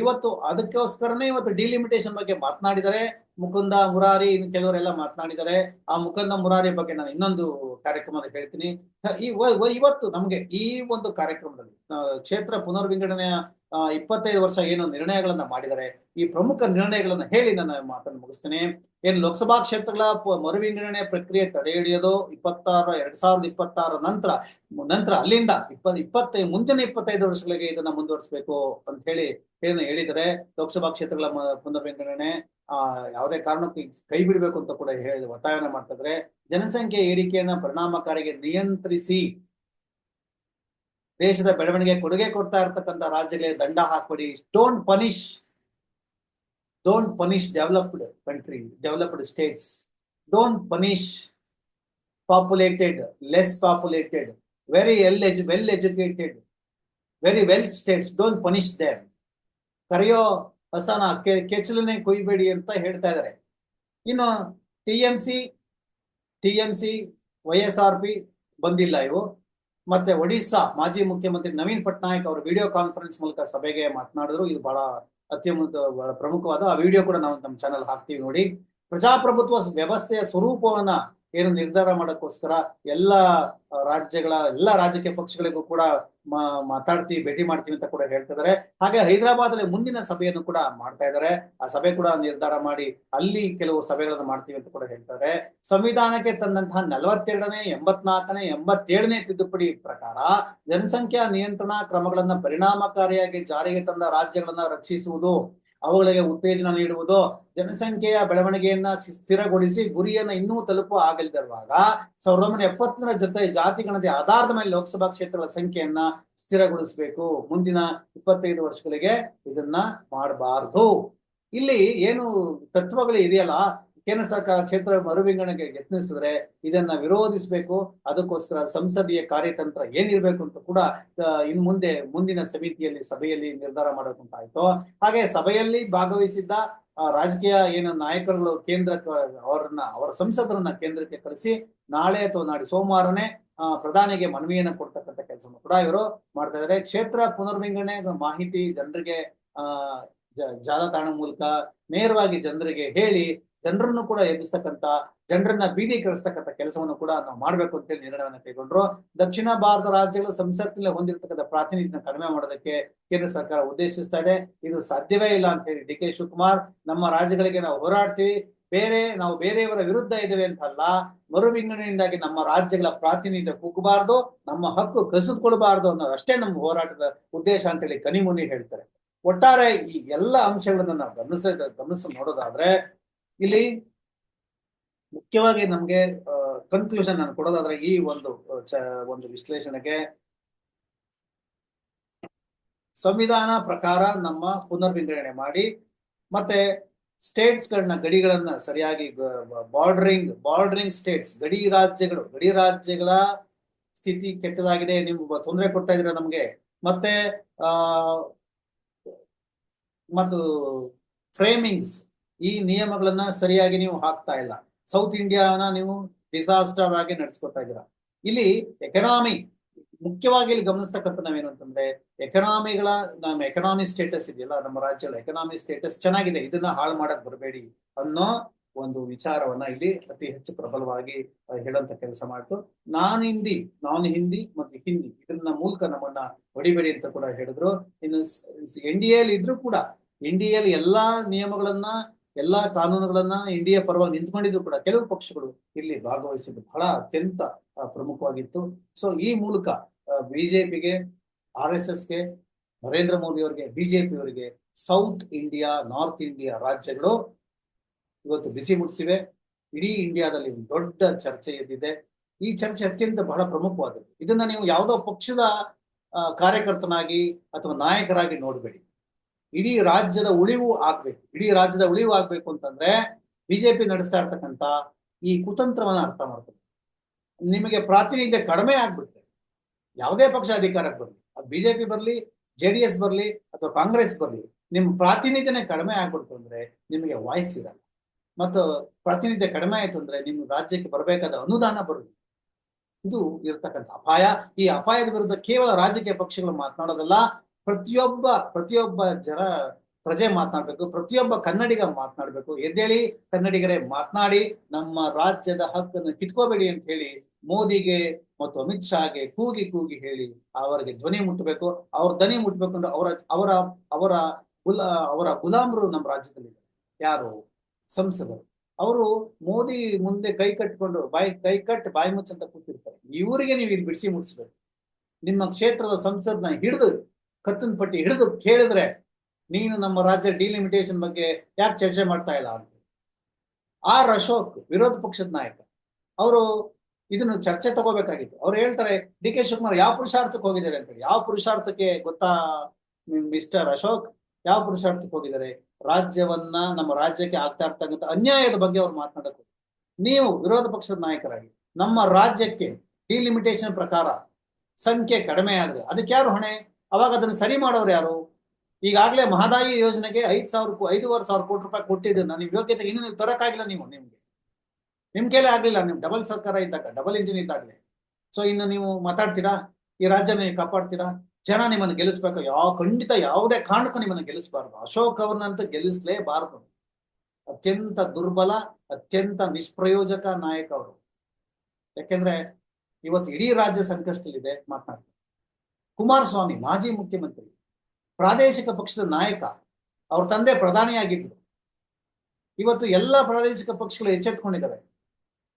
ಇವತ್ತು ಅದಕ್ಕೋಸ್ಕರನೇ ಇವತ್ತು ಡಿಲಿಮಿಟೇಷನ್ ಬಗ್ಗೆ ಮಾತನಾಡಿದರೆ ಮುಕುಂದ ಮುರಾರಿ ಇನ್ನು ಕೆಲವರೆಲ್ಲ ಮಾತನಾಡಿದರೆ ಆ ಮುಕುಂದ ಮುರಾರಿ ಬಗ್ಗೆ ನಾನು ಇನ್ನೊಂದು ಕಾರ್ಯಕ್ರಮದಲ್ಲಿ ಹೇಳ್ತೀನಿ. ಈ ಇವತ್ತು ನಮ್ಗೆ ಈ ಒಂದು ಕಾರ್ಯಕ್ರಮದಲ್ಲಿ ಕ್ಷೇತ್ರ ಪುನರ್ವಿಂಗಡಣೆಯ ಇಪ್ಪತ್ತೈದು ವರ್ಷ ಏನು ನಿರ್ಣಯಗಳನ್ನ ಮಾಡಿದರೆ ಈ ಪ್ರಮುಖ ನಿರ್ಣಯಗಳನ್ನ ಹೇಳಿ ನನ್ನ ಮಾತನ್ನು ಮುಗಿಸ್ತೇನೆ. ಏನು ಲೋಕಸಭಾ ಕ್ಷೇತ್ರಗಳ ಮರುವಿಂಗಡಣೆ ಪ್ರಕ್ರಿಯೆ ತಡೆ ಹಿಡಿಯೋದು ಇಪ್ಪತ್ತಾರು, ಎರಡ್ ಸಾವಿರದ ಇಪ್ಪತ್ತಾರ ನಂತರ ನಂತರ ಅಲ್ಲಿಂದ ಇಪ್ಪ ಇಪ್ಪತ್ತೈ ಮುಂದಿನ ಇಪ್ಪತ್ತೈದು ವರ್ಷಗಳಿಗೆ ಇದನ್ನ ಮುಂದುವರಿಸಬೇಕು ಅಂತ ಹೇಳಿ ಏನು ಹೇಳಿದರೆ ಲೋಕಸಭಾ ಕ್ಷೇತ್ರಗಳ ಪುನರ್ವಿಂಗಡಣೆ, ಆ, ಯಾವುದೇ ಕಾರಣಕ್ಕೂ ಕೈ ಬಿಡಬೇಕು ಅಂತ ಕೂಡ ಹೇಳಿ ಒತ್ತಾಯನ ಮಾಡ್ತಾ ಇದ್ದಾರೆ ಜನಸಂಖ್ಯೆ ಏರಿಕೆಯನ್ನ ಪರಿಣಾಮಕಾರಿಗೆ ನಿಯಂತ್ರಿಸಿ ದೇಶದ ಬೆಳವಣಿಗೆ ಕೊಡುಗೆ ಕೊಡ್ತಾ ಇರ್ತಕ್ಕಂಥ ರಾಜ್ಯಗಳಿಗೆ ದಂಡ ಹಾಕೊಡಿ don't punish don't punish developed country developed states don't punish populated less populated, very L edu well educated very well states them. Them ಕರೆಯೋ ಹಸನ ಕೆಚ್ಚಲನ್ನೇ ಕೊಯ್ಬೇಡಿ ಅಂತ ಹೇಳ್ತಾ ಇದ್ದಾರೆ ಇನ್ನು T M C T M C Y S R P ಬಂದಿಲ್ಲ ಇವು. ಮತ್ತೆ ಒಡಿಶಾ ಮಾಜಿ ಮುಖ್ಯಮಂತ್ರಿ ನವೀನ್ ಪಟ್ನಾಯಕ್ ಅವರು ವಿಡಿಯೋ ಕಾನ್ಫರೆನ್ಸ್ ಮೂಲಕ ಸಭೆಗೆ ಮಾತನಾಡಿದ್ರು. ಇದು ಬಹಳ ಅತ್ಯಮೂಲ್ಯ ಬಹಳ ಪ್ರಮುಖವಾದ ಆ ವಿಡಿಯೋ ಕೂಡ ನಾವು ನಮ್ಮ ಚಾನಲ್ ಹಾಕ್ತೀವಿ ನೋಡಿ. ಪ್ರಜಾಪ್ರಭುತ್ವ ವ್ಯವಸ್ಥೆಯ ಸ್ವರೂಪವನ್ನ ಏನು ನಿರ್ಧಾರ ಮಾಡೋಕ್ಕೋಸ್ಕರ ಎಲ್ಲ ರಾಜ್ಯಗಳ ಎಲ್ಲ ರಾಜಕೀಯ ಪಕ್ಷಗಳಿಗೂ ಕೂಡ ಮಾತಾಡ್ತೀವಿ ಭೇಟಿ ಮಾಡ್ತೀವಿ ಅಂತ ಕೂಡ ಹೇಳ್ತಿದ್ದಾರೆ. ಹಾಗೆ ಹೈದರಾಬಾದ್ ಅಲ್ಲಿ ಮುಂದಿನ ಸಭೆಯನ್ನು ಕೂಡ ಮಾಡ್ತಾ ಇದ್ದಾರೆ. ಆ ಸಭೆ ಕೂಡ ನಿರ್ಧಾರ ಮಾಡಿ ಅಲ್ಲಿ ಕೆಲವು ಸಭೆಗಳನ್ನು ಮಾಡ್ತೀವಿ ಅಂತ ಕೂಡ ಹೇಳ್ತಾರೆ. ಸಂವಿಧಾನಕ್ಕೆ ತಂದಂತಹ ನಲವತ್ತೆರಡನೇ, ಎಂಬತ್ನಾಲ್ಕನೇ, ಎಂಬತ್ತೇಳನೇ ತಿದ್ದುಪಡಿ ಪ್ರಕಾರ ಜನಸಂಖ್ಯಾ ನಿಯಂತ್ರಣ ಕ್ರಮಗಳನ್ನ ಪರಿಣಾಮಕಾರಿಯಾಗಿ ಜಾರಿಗೆ ತಂದ ರಾಜ್ಯಗಳನ್ನ ರಕ್ಷಿಸುವುದು ಅವುಗಳಿಗೆ ಉತ್ತೇಜನ ನೀಡುವುದು. ಜನಸಂಖ್ಯೆಯ ಬೆಳವಣಿಗೆಯನ್ನ ಸ್ಥಿರಗೊಳಿಸಿ ಗುರಿಯನ್ನು ಇನ್ನೂ ತಲುಪುವ ಆಗಲಿರುವಾಗ ಸಾವಿರದ ಒಂಬೈನೂರ ಎಪ್ಪತ್ತರ ಜೊತೆ ಜಾತಿ ಆಧಾರದ ಮೇಲೆ ಲೋಕಸಭಾ ಕ್ಷೇತ್ರಗಳ ಸಂಖ್ಯೆಯನ್ನ ಸ್ಥಿರಗೊಳಿಸಬೇಕು. ಮುಂದಿನ ಇಪ್ಪತ್ತೈದು ವರ್ಷಗಳಿಗೆ ಇದನ್ನ ಮಾಡಬಾರದು. ಇಲ್ಲಿ ಏನು ತತ್ವಗಳು ಇದೆಯಲ್ಲ ಕೇಂದ್ರ ಸರ್ಕಾರ ಕ್ಷೇತ್ರ ಮರುವಿಂಗಣೆಗೆ ಯತ್ನಿಸಿದ್ರೆ ಇದನ್ನ ವಿರೋಧಿಸಬೇಕು, ಅದಕ್ಕೋಸ್ಕರ ಸಂಸದೀಯ ಕಾರ್ಯತಂತ್ರ ಏನಿರಬೇಕು ಅಂತ ಕೂಡ ಇನ್ ಮುಂದೆ ಮುಂದಿನ ಸಮಿತಿಯಲ್ಲಿ ಸಭೆಯಲ್ಲಿ ನಿರ್ಧಾರ ಮಾಡಬೇಕಂತಾಯ್ತು ಹಾಗೆ ಸಭೆಯಲ್ಲಿ ಭಾಗವಹಿಸಿದ್ದ ರಾಜಕೀಯ ಏನು ನಾಯಕರುಗಳು ಕೇಂದ್ರ ಅವರನ್ನ, ಅವರ ಸಂಸದರನ್ನ ಕೇಂದ್ರಕ್ಕೆ ಕರೆಸಿ ನಾಳೆ ಅಥವಾ ನಾಳೆ ಸೋಮವಾರನೇ ಪ್ರಧಾನಿಗೆ ಮನವಿಯನ್ನ ಕೊಡ್ತಕ್ಕಂಥ ಕೆಲಸವನ್ನು ಕೂಡ ಇವರು ಮಾಡ್ತಾ ಇದ್ದಾರೆ. ಕ್ಷೇತ್ರ ಪುನರ್ವಿಂಗಡಣೆ ಮಾಹಿತಿ ಜನರಿಗೆ ಜಾಲತಾಣ ಮೂಲಕ ನೇರವಾಗಿ ಜನರಿಗೆ ಹೇಳಿ ಜನರನ್ನು ಕೂಡ ಎಬ್ಬಿಸ್ತಕ್ಕಂಥ, ಜನರನ್ನ ಬೀದೀಕರಿಸ್ತಕ್ಕಂಥ ಕೆಲಸವನ್ನು ಕೂಡ ನಾವು ಮಾಡ್ಬೇಕು ಅಂತೇಳಿ ನಿರ್ಣಯವನ್ನು ಕೈಗೊಂಡ್ರು. ದಕ್ಷಿಣ ಭಾರತ ರಾಜ್ಯಗಳು ಸಂಸತ್ತಿನಲ್ಲಿ ಹೊಂದಿರತಕ್ಕಂಥ ಪ್ರಾತಿನಿಧ್ಯ ಕಡಿಮೆ ಮಾಡೋದಕ್ಕೆ ಕೇಂದ್ರ ಸರ್ಕಾರ ಉದ್ದೇಶಿಸ್ತಾ ಇದೆ. ಇದು ಸಾಧ್ಯವೇ ಇಲ್ಲ ಅಂತ ಹೇಳಿ ಡಿ ಕೆ ಶಿವಕುಮಾರ್, ನಮ್ಮ ರಾಜ್ಯಗಳಿಗೆ ನಾವು ಹೋರಾಡ್ತೀವಿ. ಬೇರೆ, ನಾವು ಬೇರೆಯವರ ವಿರುದ್ಧ ಇದ್ದೇವೆ ಅಂತಲ್ಲ ಮರು ವಿಂಗಡಣೆಯಿಂದಾಗಿ ನಮ್ಮ ರಾಜ್ಯಗಳ ಪ್ರಾತಿನಿಧ್ಯ ಕುಗ್ಗಬಾರ್ದು, ನಮ್ಮ ಹಕ್ಕು ಕಸಿದುಕೊಳ್ಬಾರ್ದು ಅನ್ನೋದು ಅಷ್ಟೇ ನಮ್ಮ ಹೋರಾಟದ ಉದ್ದೇಶ ಅಂತೇಳಿ ಕನಿಮುನಿ ಹೇಳ್ತಾರೆ. ಒಟ್ಟಾರೆ ಈ ಎಲ್ಲ ಅಂಶಗಳನ್ನ ನಾವು ಗಮನಿಸ ಗಮನಿಸಿ ನೋಡೋದಾದ್ರೆ ಇಲ್ಲಿ ಮುಖ್ಯವಾಗಿ ನಮ್ಗೆ ಕನ್ಕ್ಲೂಷನ್ ನಾನು ಕೊಡೋದಾದ್ರೆ ಈ ಒಂದು ಒಂದು ವಿಶ್ಲೇಷಣೆಗೆ ಸಂವಿಧಾನ ಪ್ರಕಾರ ನಮ್ಮ ಪುನರ್ವಿಂಗಡಣೆ ಮಾಡಿ, ಮತ್ತೆ ಸ್ಟೇಟ್ಸ್ ಗಳನ್ನ ಗಡಿಗಳನ್ನ ಸರಿಯಾಗಿ ಬಾರ್ಡರಿಂಗ್ ಬಾರ್ಡರಿಂಗ್ ಸ್ಟೇಟ್ಸ್ ಗಡಿ ರಾಜ್ಯಗಳು, ಗಡಿ ರಾಜ್ಯಗಳ ಸ್ಥಿತಿ ಕೆಟ್ಟದಾಗಿದೆ, ನೀವು ತೊಂದರೆ ಕೊಡ್ತಾ ಇದ್ದೀರಾ ನಮ್ಗೆ, ಮತ್ತೆ ಮತ್ತು ಫ್ರೇಮಿಂಗ್ಸ್ ಈ ನಿಯಮಗಳನ್ನ ಸರಿಯಾಗಿ ನೀವು ಹಾಕ್ತಾ ಇಲ್ಲ. ಸೌತ್ ಇಂಡಿಯಾನ ನೀವು ಡಿಸಾಸ್ಟರ್ ಆಗಿ ನಡೆಸ್ಕೊತಾ ಇದ್ದೀರಾ. ಇಲ್ಲಿ ಎಕನಾಮಿ ಮುಖ್ಯವಾಗಿ ಇಲ್ಲಿ ಗಮನಿಸ್ತಕ್ಕಂಥ ನಾವೇನು ಅಂತಂದ್ರೆ ಎಕನಾಮಿಗಳ ನಮ್ಮ ಎಕನಾಮಿ ಸ್ಟೇಟಸ್ ಇದೆಯಲ್ಲ, ನಮ್ಮ ರಾಜ್ಯದ ಎಕನಾಮಿ ಸ್ಟೇಟಸ್ ಚೆನ್ನಾಗಿದೆ, ಇದನ್ನ ಹಾಳು ಮಾಡಕ್ ಬರಬೇಡಿ ಅನ್ನೋ ಒಂದು ವಿಚಾರವನ್ನ ಇಲ್ಲಿ ಅತಿ ಹೆಚ್ಚು ಪ್ರಬಲವಾಗಿ ಹೇಳಂತ ಕೆಲಸ ಮಾಡ್ತು. ನಾನ್ ಹಿಂದಿ ನಾನ್ ಹಿಂದಿ ಮತ್ತು ಹಿಂದಿ, ಇದನ್ನ ಮೂಲಕ ನಮ್ಮನ್ನ ಹೊಡಿಬೇಡಿ ಅಂತ ಕೂಡ ಹೇಳಿದ್ರು. ಇನ್ನು ಎನ್ ಡಿ ಎಲ್ ಇದ್ರೂ ಕೂಡ ಎನ್ ಡಿ ಎಲ್ ಎಲ್ಲಾ ನಿಯಮಗಳನ್ನ ಎಲ್ಲಾ ಕಾನೂನುಗಳನ್ನ ಇಂಡಿಯಾ ಪರವಾಗಿ ನಿಂತ್ಕೊಂಡಿದ್ರು ಕೂಡ ಕೆಲವು ಪಕ್ಷಗಳು ಇಲ್ಲಿ ಭಾಗವಹಿಸಿದ್ದು ಬಹಳ ಅತ್ಯಂತ ಪ್ರಮುಖವಾಗಿತ್ತು. ಸೊ ಈ ಮೂಲಕ ಬಿಜೆಪಿಗೆ, ಆರ್ ಎಸ್ ಎಸ್ಗೆ, ನರೇಂದ್ರ ಮೋದಿ ಅವರಿಗೆ, ಬಿಜೆಪಿ ಅವರಿಗೆ ಸೌತ್ ಇಂಡಿಯಾ ನಾರ್ತ್ ಇಂಡಿಯಾ ರಾಜ್ಯಗಳು ಇವತ್ತು ಬಿಸಿ ಮುಟ್ಟಿಸಿವೆ ಇಡೀ ಇಂಡಿಯಾದಲ್ಲಿ ಒಂದು ದೊಡ್ಡ ಚರ್ಚೆ ಎದ್ದಿದೆ. ಈ ಚರ್ಚೆ ಅತ್ಯಂತ ಬಹಳ ಪ್ರಮುಖವಾದದ್ದು. ಇದನ್ನ ನೀವು ಯಾವುದೋ ಪಕ್ಷದ ಕಾರ್ಯಕರ್ತನಾಗಿ ಅಥವಾ ನಾಯಕರಾಗಿ ನೋಡಬೇಡಿ. ಇಡೀ ರಾಜ್ಯದ ಉಳಿವು ಆಗ್ಬೇಕು. ಇಡೀ ರಾಜ್ಯದ ಉಳಿವು ಆಗ್ಬೇಕು ಅಂತಂದ್ರೆ ಬಿಜೆಪಿ ನಡೆಸ್ತಾ ಇರ್ತಕ್ಕಂಥ ಈ ಕುತಂತ್ರವನ್ನ ಅರ್ಥ ಮಾಡ್ಬೇಕು ನಿಮಗೆ ಪ್ರಾತಿನಿಧ್ಯ ಕಡಿಮೆ ಆಗ್ಬಿಟ್ರೆ, ಯಾವುದೇ ಪಕ್ಷ ಅಧಿಕಾರಕ್ಕೆ ಬರಲಿ, ಅದು ಬಿಜೆಪಿ ಬರಲಿ, ಜೆ ಡಿ ಎಸ್ ಬರಲಿ, ಅಥವಾ ಕಾಂಗ್ರೆಸ್ ಬರಲಿ, ನಿಮ್ಮ ಪ್ರಾತಿನಿಧ್ಯನೇ ಕಡಿಮೆ ಆಗ್ಬಿಡ್ತು ಅಂದ್ರೆ ನಿಮಗೆ ವಾಯ್ಸ್ ಇರಲ್ಲ. ಮತ್ತು ಪ್ರಾತಿನಿಧ್ಯ ಕಡಿಮೆ ಆಯ್ತು ಅಂದ್ರೆ ನಿಮ್ಮ ರಾಜ್ಯಕ್ಕೆ ಬರಬೇಕಾದ ಅನುದಾನ ಬರಲಿ ಇದು ಇರತಕ್ಕಂಥ ಅಪಾಯ. ಈ ಅಪಾಯದ ವಿರುದ್ಧ ಕೇವಲ ರಾಜಕೀಯ ಪಕ್ಷಗಳು ಮಾತನಾಡೋದಲ್ಲ ಪ್ರತಿಯೊಬ್ಬ ಪ್ರತಿಯೊಬ್ಬ ಜನ ಪ್ರಜೆ ಮಾತನಾಡಬೇಕು, ಪ್ರತಿಯೊಬ್ಬ ಕನ್ನಡಿಗ ಮಾತನಾಡಬೇಕು. ಎದ್ದೇಳಿ ಕನ್ನಡಿಗರೇ ಮಾತನಾಡಿ, ನಮ್ಮ ರಾಜ್ಯದ ಹಕ್ಕನ್ನು ಕಿತ್ಕೋಬೇಡಿ ಅಂತ ಹೇಳಿ ಮೋದಿಗೆ ಮತ್ತು ಅಮಿತ್ ಶಾಗೆ ಕೂಗಿ ಕೂಗಿ ಹೇಳಿ ಅವರಿಗೆ ಧ್ವನಿ ಮುಟ್ಟಬೇಕು. ಅವ್ರ ಧ್ವನಿ ಮುಟ್ಟಬೇಕು ಅಂದ್ರೆ ಅವರ ಅವರ ಅವರ ಗುಲ, ಅವರ ಗುಲಾಮರು ನಮ್ಮ ರಾಜ್ಯದಲ್ಲಿ ಯಾರು? ಸಂಸದರು. ಅವರು ಮೋದಿ ಮುಂದೆ ಕೈ ಕಟ್ಟಿಕೊಂಡು ಬಾಯಿ, ಕೈ ಕಟ್ಟಿ ಬಾಯಿ ಮುಚ್ಚಂತ ಕೂತಿರ್ತಾರೆ. ಇವರಿಗೆ ನೀವು ಇಲ್ಲಿ ಬಿಡಿಸಿ ಮುಟ್ಸ್ಬೇಕು ನಿಮ್ಮ ಕ್ಷೇತ್ರದ ಸಂಸದನ ಹಿಡಿದು ಕತ್ತನ್ ಪಟ್ಟಿ ಹಿಡಿದು ಕೇಳಿದ್ರೆ, ನೀನು ನಮ್ಮ ರಾಜ್ಯ ಡಿಲಿಮಿಟೇಷನ್ ಬಗ್ಗೆ ಯಾಕೆ ಚರ್ಚೆ ಮಾಡ್ತಾ ಇಲ್ಲ ಅಂತ ಆರ್ ಅಶೋಕ್, ವಿರೋಧ ಪಕ್ಷದ ನಾಯಕ. ಅವರು ಇದನ್ನು ಚರ್ಚೆ ತಗೋಬೇಕಾಗಿತ್ತು. ಅವ್ರು ಹೇಳ್ತಾರೆ, ಡಿ ಕೆ ಶಿವಕುಮಾರ್ ಯಾವ ಪುರುಷಾರ್ಥಕ್ಕೆ ಹೋಗಿದ್ದಾರೆ ಅಂತೇಳಿ ಯಾವ ಪುರುಷಾರ್ಥಕ್ಕೆ ಗೊತ್ತಾ ಮಿಸ್ಟರ್ ಅಶೋಕ್? ಯಾವ ಪುರುಷಾರ್ಥಕ್ಕೆ ಹೋಗಿದ್ದಾರೆ? ರಾಜ್ಯವನ್ನ ನಮ್ಮ ರಾಜ್ಯಕ್ಕೆ ಆಗ್ತಾ ಇರ್ತಕ್ಕಂಥ ಅನ್ಯಾಯದ ಬಗ್ಗೆ ಅವ್ರು ಮಾತನಾಡಕ್ಕೆ ನೀವು ವಿರೋಧ ಪಕ್ಷದ ನಾಯಕರಾಗಿ, ನಮ್ಮ ರಾಜ್ಯಕ್ಕೆ ಡಿಲಿಮಿಟೇಷನ್ ಪ್ರಕಾರ ಸಂಖ್ಯೆ ಕಡಿಮೆ ಆದ್ರೆ ಅದಕ್ಕೆ ಯಾರು ಹೊಣೆ? ಅವಾಗ ಅದನ್ನ ಸರಿ ಮಾಡೋರು ಯಾರು? ಈಗಾಗಲೇ ಮಹದಾಯಿ ಯೋಜನೆಗೆ ಐದು ಸಾವಿರ ಐದೂವರೆ ಸಾವಿರ ಕೋಟಿ ರೂಪಾಯಿ ಕೊಟ್ಟಿದ್ದೀನಿ ನಿಮ್ ಯೋಗ್ಯತೆ, ಇನ್ನೂ ನೀವು ತರಕ್ಕಾಗಿಲ್ಲ ನೀವು ನಿಮ್ಗೆ. ನಿಮ್ ಕೈಲೇ ಆಗ್ಲಿಲ್ಲ, ನಿಮ್ ಡಬಲ್ ಸರ್ಕಾರ ಇದ್ದಾಗ, ಡಬಲ್ ಇಂಜಿನ್ ಇದ್ದಾಗಲೇ. ಸೊ ಇನ್ನು ನೀವು ಮಾತಾಡ್ತೀರಾ? ಈ ರಾಜ್ಯನ ನೀವು ಕಾಪಾಡ್ತೀರಾ? ಜನ ನಿಮ್ಮನ್ನು ಗೆಲ್ಲಿಸ್ಬೇಕು. ಯಾವ ಖಂಡಿತ ಯಾವುದೇ ಕಾರಣಕ್ಕೂ ನಿಮ್ಮನ್ನು ಗೆಲ್ಲಿಸಬಾರ್ದು. ಅಶೋಕ್ ಅವ್ರನ್ನಂತೂ ಗೆಲ್ಲಿಸ್ಲೇಬಾರದು. ಅತ್ಯಂತ ದುರ್ಬಲ, ಅತ್ಯಂತ ನಿಷ್ಪ್ರಯೋಜಕ ನಾಯಕ ಅವರು. ಯಾಕೆಂದ್ರೆ, ಇವತ್ತು ಇಡೀ ರಾಜ್ಯ ಸಂಕಷ್ಟದಲ್ಲಿದೆ ಮಾತನಾಡ್ತಾರೆ ಕುಮಾರಸ್ವಾಮಿ ಮಾಜಿ ಮುಖ್ಯಮಂತ್ರಿ, ಪ್ರಾದೇಶಿಕ ಪಕ್ಷದ ನಾಯಕ, ಅವ್ರ ತಂದೆ ಪ್ರಧಾನಿಯಾಗಿದ್ರು ಇವತ್ತು ಎಲ್ಲ ಪ್ರಾದೇಶಿಕ ಪಕ್ಷಗಳು ಎಚ್ಚೆತ್ಕೊಂಡಿದ್ದಾರೆ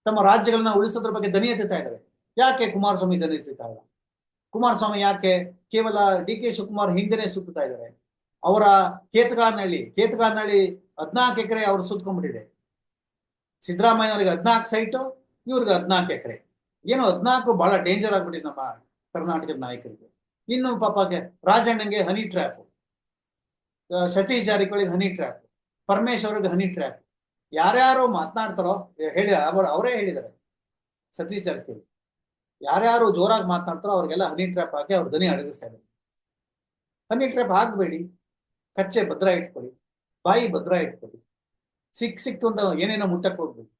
ತಮ್ಮ ರಾಜ್ಯಗಳನ್ನ ಉಳಿಸೋದ್ರ ಬಗ್ಗೆ ದನಿ ಎತ್ತುತ್ತಾ ಇದ್ದಾರೆ ಯಾಕೆ ಕುಮಾರಸ್ವಾಮಿ ದನಿ ಎತ್ತುತ್ತಾ ಇಲ್ಲ? ಕುಮಾರಸ್ವಾಮಿ ಯಾಕೆ ಕೇವಲ ಡಿ ಕೆ ಶಿವಕುಮಾರ್ ಹಿಂದೆನೆ ಸುತ್ತಾ ಇದ್ದಾರೆ? ಅವರ ಕೇತಗಾನಹಳ್ಳಿ ಕೇತಗಾನಹಳ್ಳಿ ಹದ್ನಾಲ್ಕು ಎಕರೆ ಅವ್ರು ಸುತ್ಕೊಂಡ್ಬಿಟ್ಟಿದೆ. ಸಿದ್ದರಾಮಯ್ಯ ಅವರಿಗೆ ಹದ್ನಾಲ್ಕು ಸೈಟು, ಇವ್ರಿಗೆ ಹದ್ನಾಲ್ಕು ಎಕರೆ. ಏನು ಹದ್ನಾಲ್ಕು ಬಹಳ ಡೇಂಜರ್ ಆಗ್ಬಿಟ್ಟಿದೆ ನಮ್ಮ ಕರ್ನಾಟಕದ ನಾಯಕರಿಗೆ. ಇನ್ನು ಪಾಪಗೆ ರಾಜಣ್ಣಂಗೆ honey trap Satish ಜಾರಕಿಹೊಳಿಗೆ honey trap Paramesh honey trap ಯಾರ್ಯಾರು ಮಾತನಾಡ್ತಾರೋ ಹೇಳಿ, ಅವರು, ಅವರೇ ಹೇಳಿದ್ದಾರೆ. ಸತೀಶ್ ಜಾರಕಿಹೊಳಿ. ಯಾರ್ಯಾರು ಜೋರಾಗಿ ಮಾತನಾಡ್ತಾರೋ, ಅವ್ರಿಗೆಲ್ಲ ಹನಿ ಟ್ರ್ಯಾಪ್ ಹಾಕಿ ಅವ್ರ ಧ್ವನಿ ಅಡಗಿಸ್ತಾ ಇದ್ದಾರೆ. ಹನಿ ಟ್ರ್ಯಾಪ್ ಆಗಬೇಡಿ. ಕಚ್ಚೆ ಭದ್ರ ಇಟ್ಕೊಳ್ಳಿ. ಬಾಯಿ ಭದ್ರ ಇಟ್ಕೊಳ್ಳಿ. ಸಿಕ್ ಸಿಕ್ತು ಅಂತ ಏನೇನೋ ಮುಟ್ಟಕ್ಕೆ ಹೋಗ್ಬೇಡಿ.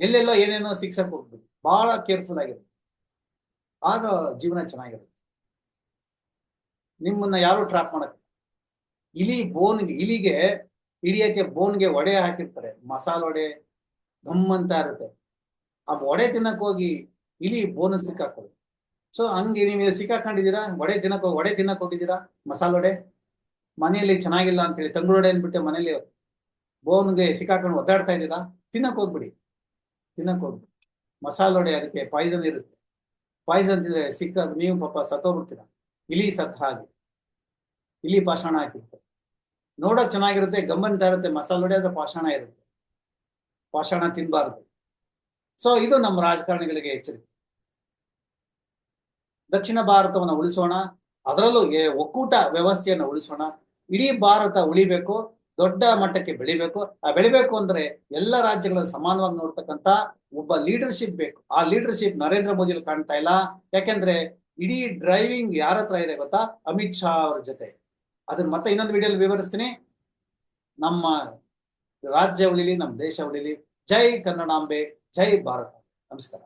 ಎಲ್ಲೆಲ್ಲೋ ಏನೇನೋ ಸಿಕ್ಸಕ್ಕೆ ಹೋಗ್ಬೇಡಿ. ಬಹಳ ಕೇರ್ಫುಲ್ ಆಗಿರುತ್ತೆ ಆಗ ಜೀವನ ಚೆನ್ನಾಗಿರುತ್ತೆ. ನಿಮ್ಮನ್ನ ಯಾರು ಟ್ರಾಪ್ ಮಾಡಕ್ ಇಲಿ ಬೋನ್ ಇಲಿಗೆ, ಹಿಡಿಯಕ್ಕೆ ಬೋನ್ಗೆ ಒಡೆ ಹಾಕಿರ್ತಾರೆ. ಮಸಾಲ ಒಡೆ ಗಮ್ ಅಂತ ಇರುತ್ತೆ. ಆ ಒಡೆ ತಿನ್ನಕ್ ಹೋಗಿ ಇಲಿ ಬೋನ್ ಸಿಕ್ಕಾಕೋದು ಸೊ ಹಂಗೆ ನೀವು ಸಿಕ್ಕಾಕೊಂಡಿದ್ದೀರಾ? ವಡೆ ತಿನ್ನಕ್ ಒಡೆ ತಿನ್ನಕ್ ಹೋಗಿದ್ದೀರಾ? ಮಸಾಲ ಒಡೆ ಮನೆಯಲ್ಲಿ ಚೆನ್ನಾಗಿಲ್ಲ ಅಂತೇಳಿ ತಂಗಳೊಡೆ ಅಂದ್ಬಿಟ್ಟು ಮನೇಲಿ ಬೋನ್ಗೆ ಸಿಕ್ಕಾಕೊಂಡು ಒದ್ದಾಡ್ತಾ ಇದ್ದೀರಾ? ತಿನ್ನಕ್ ಹೋಗ್ಬಿಡಿ. ತಿನ್ನಕ್ ಹೋಗ್ಬಿಡಿ. ಮಸಾಲ ವಡೆ ಅದಕ್ಕೆ ಪಾಯ್ಸನ್ ಇರುತ್ತೆ. ಪಾಯ್ಸನ್ ತಿಂದ್ರೆ ಸಿಕ್ಕ ನೀವು ಪಾಪ ಸತ್ತೋಗ್ಬಿಡ್ತೀರ? ಇಲಿ ಸತ್ ಹಾಗೆ. ಇಲಿ ಪಾಷಾಣ ಹಾಕಿರ್ತಾರೆ. ನೋಡೋಕ್ ಚೆನ್ನಾಗಿರುತ್ತೆ ಗಮ್ಮಂತ ಇರುತ್ತೆ, ಮಸಾಲ ಹೊಡೆ ಆದ್ರೆ ಪಾಷಾಣ ಇರುತ್ತೆ. ಪಾಷಾಣ ತಿನ್ಬಾರ್ದು. ಸೊ ಇದು ನಮ್ಮ ರಾಜಕಾರಣಿಗಳಿಗೆ ಎಚ್ಚರಿಕೆ. ದಕ್ಷಿಣ ಭಾರತವನ್ನು ಉಳಿಸೋಣ, ಅದರಲ್ಲೂ ಒಕ್ಕೂಟ ವ್ಯವಸ್ಥೆಯನ್ನು ಉಳಿಸೋಣ. ಇಡೀ ಭಾರತ ಉಳಿಬೇಕು, ದೊಡ್ಡ ಮಟ್ಟಕ್ಕೆ ಬೆಳಿಬೇಕು. ಆ ಬೆಳಿಬೇಕು ಅಂದ್ರೆ ಎಲ್ಲ ರಾಜ್ಯಗಳನ್ನು ಸಮಾನವಾಗಿ ನೋಡ್ತಕ್ಕಂತ ಒಬ್ಬ ಲೀಡರ್ಶಿಪ್ ಬೇಕು. ಆ ಲೀಡರ್ಶಿಪ್ ನರೇಂದ್ರ ಮೋದಿಲಿ ಕಾಣ್ತಾ ಇಲ್ಲ. ಯಾಕೆಂದ್ರೆ ಇಡೀ ಡ್ರೈವಿಂಗ್ ಯಾರ ಹತ್ರ ಇದೆ ಗೊತ್ತಾ? ಅಮಿತ್ ಶಾ ಅವ್ರ ಜೊತೆ. ಅದನ್ನ ಮತ್ತೆ ಇನ್ನೊಂದು ವಿಡಿಯೋಲಿ ವಿವರಿಸ್ತೀನಿ. ನಮ್ಮ ರಾಜ್ಯ ಉಳಿಲಿ ನಮ್ಮ ದೇಶ ಉಳಿಲಿ ಜೈ ಕನ್ನಡಾಂಬೆ ಜೈ ಭಾರತ. ನಮಸ್ಕಾರ.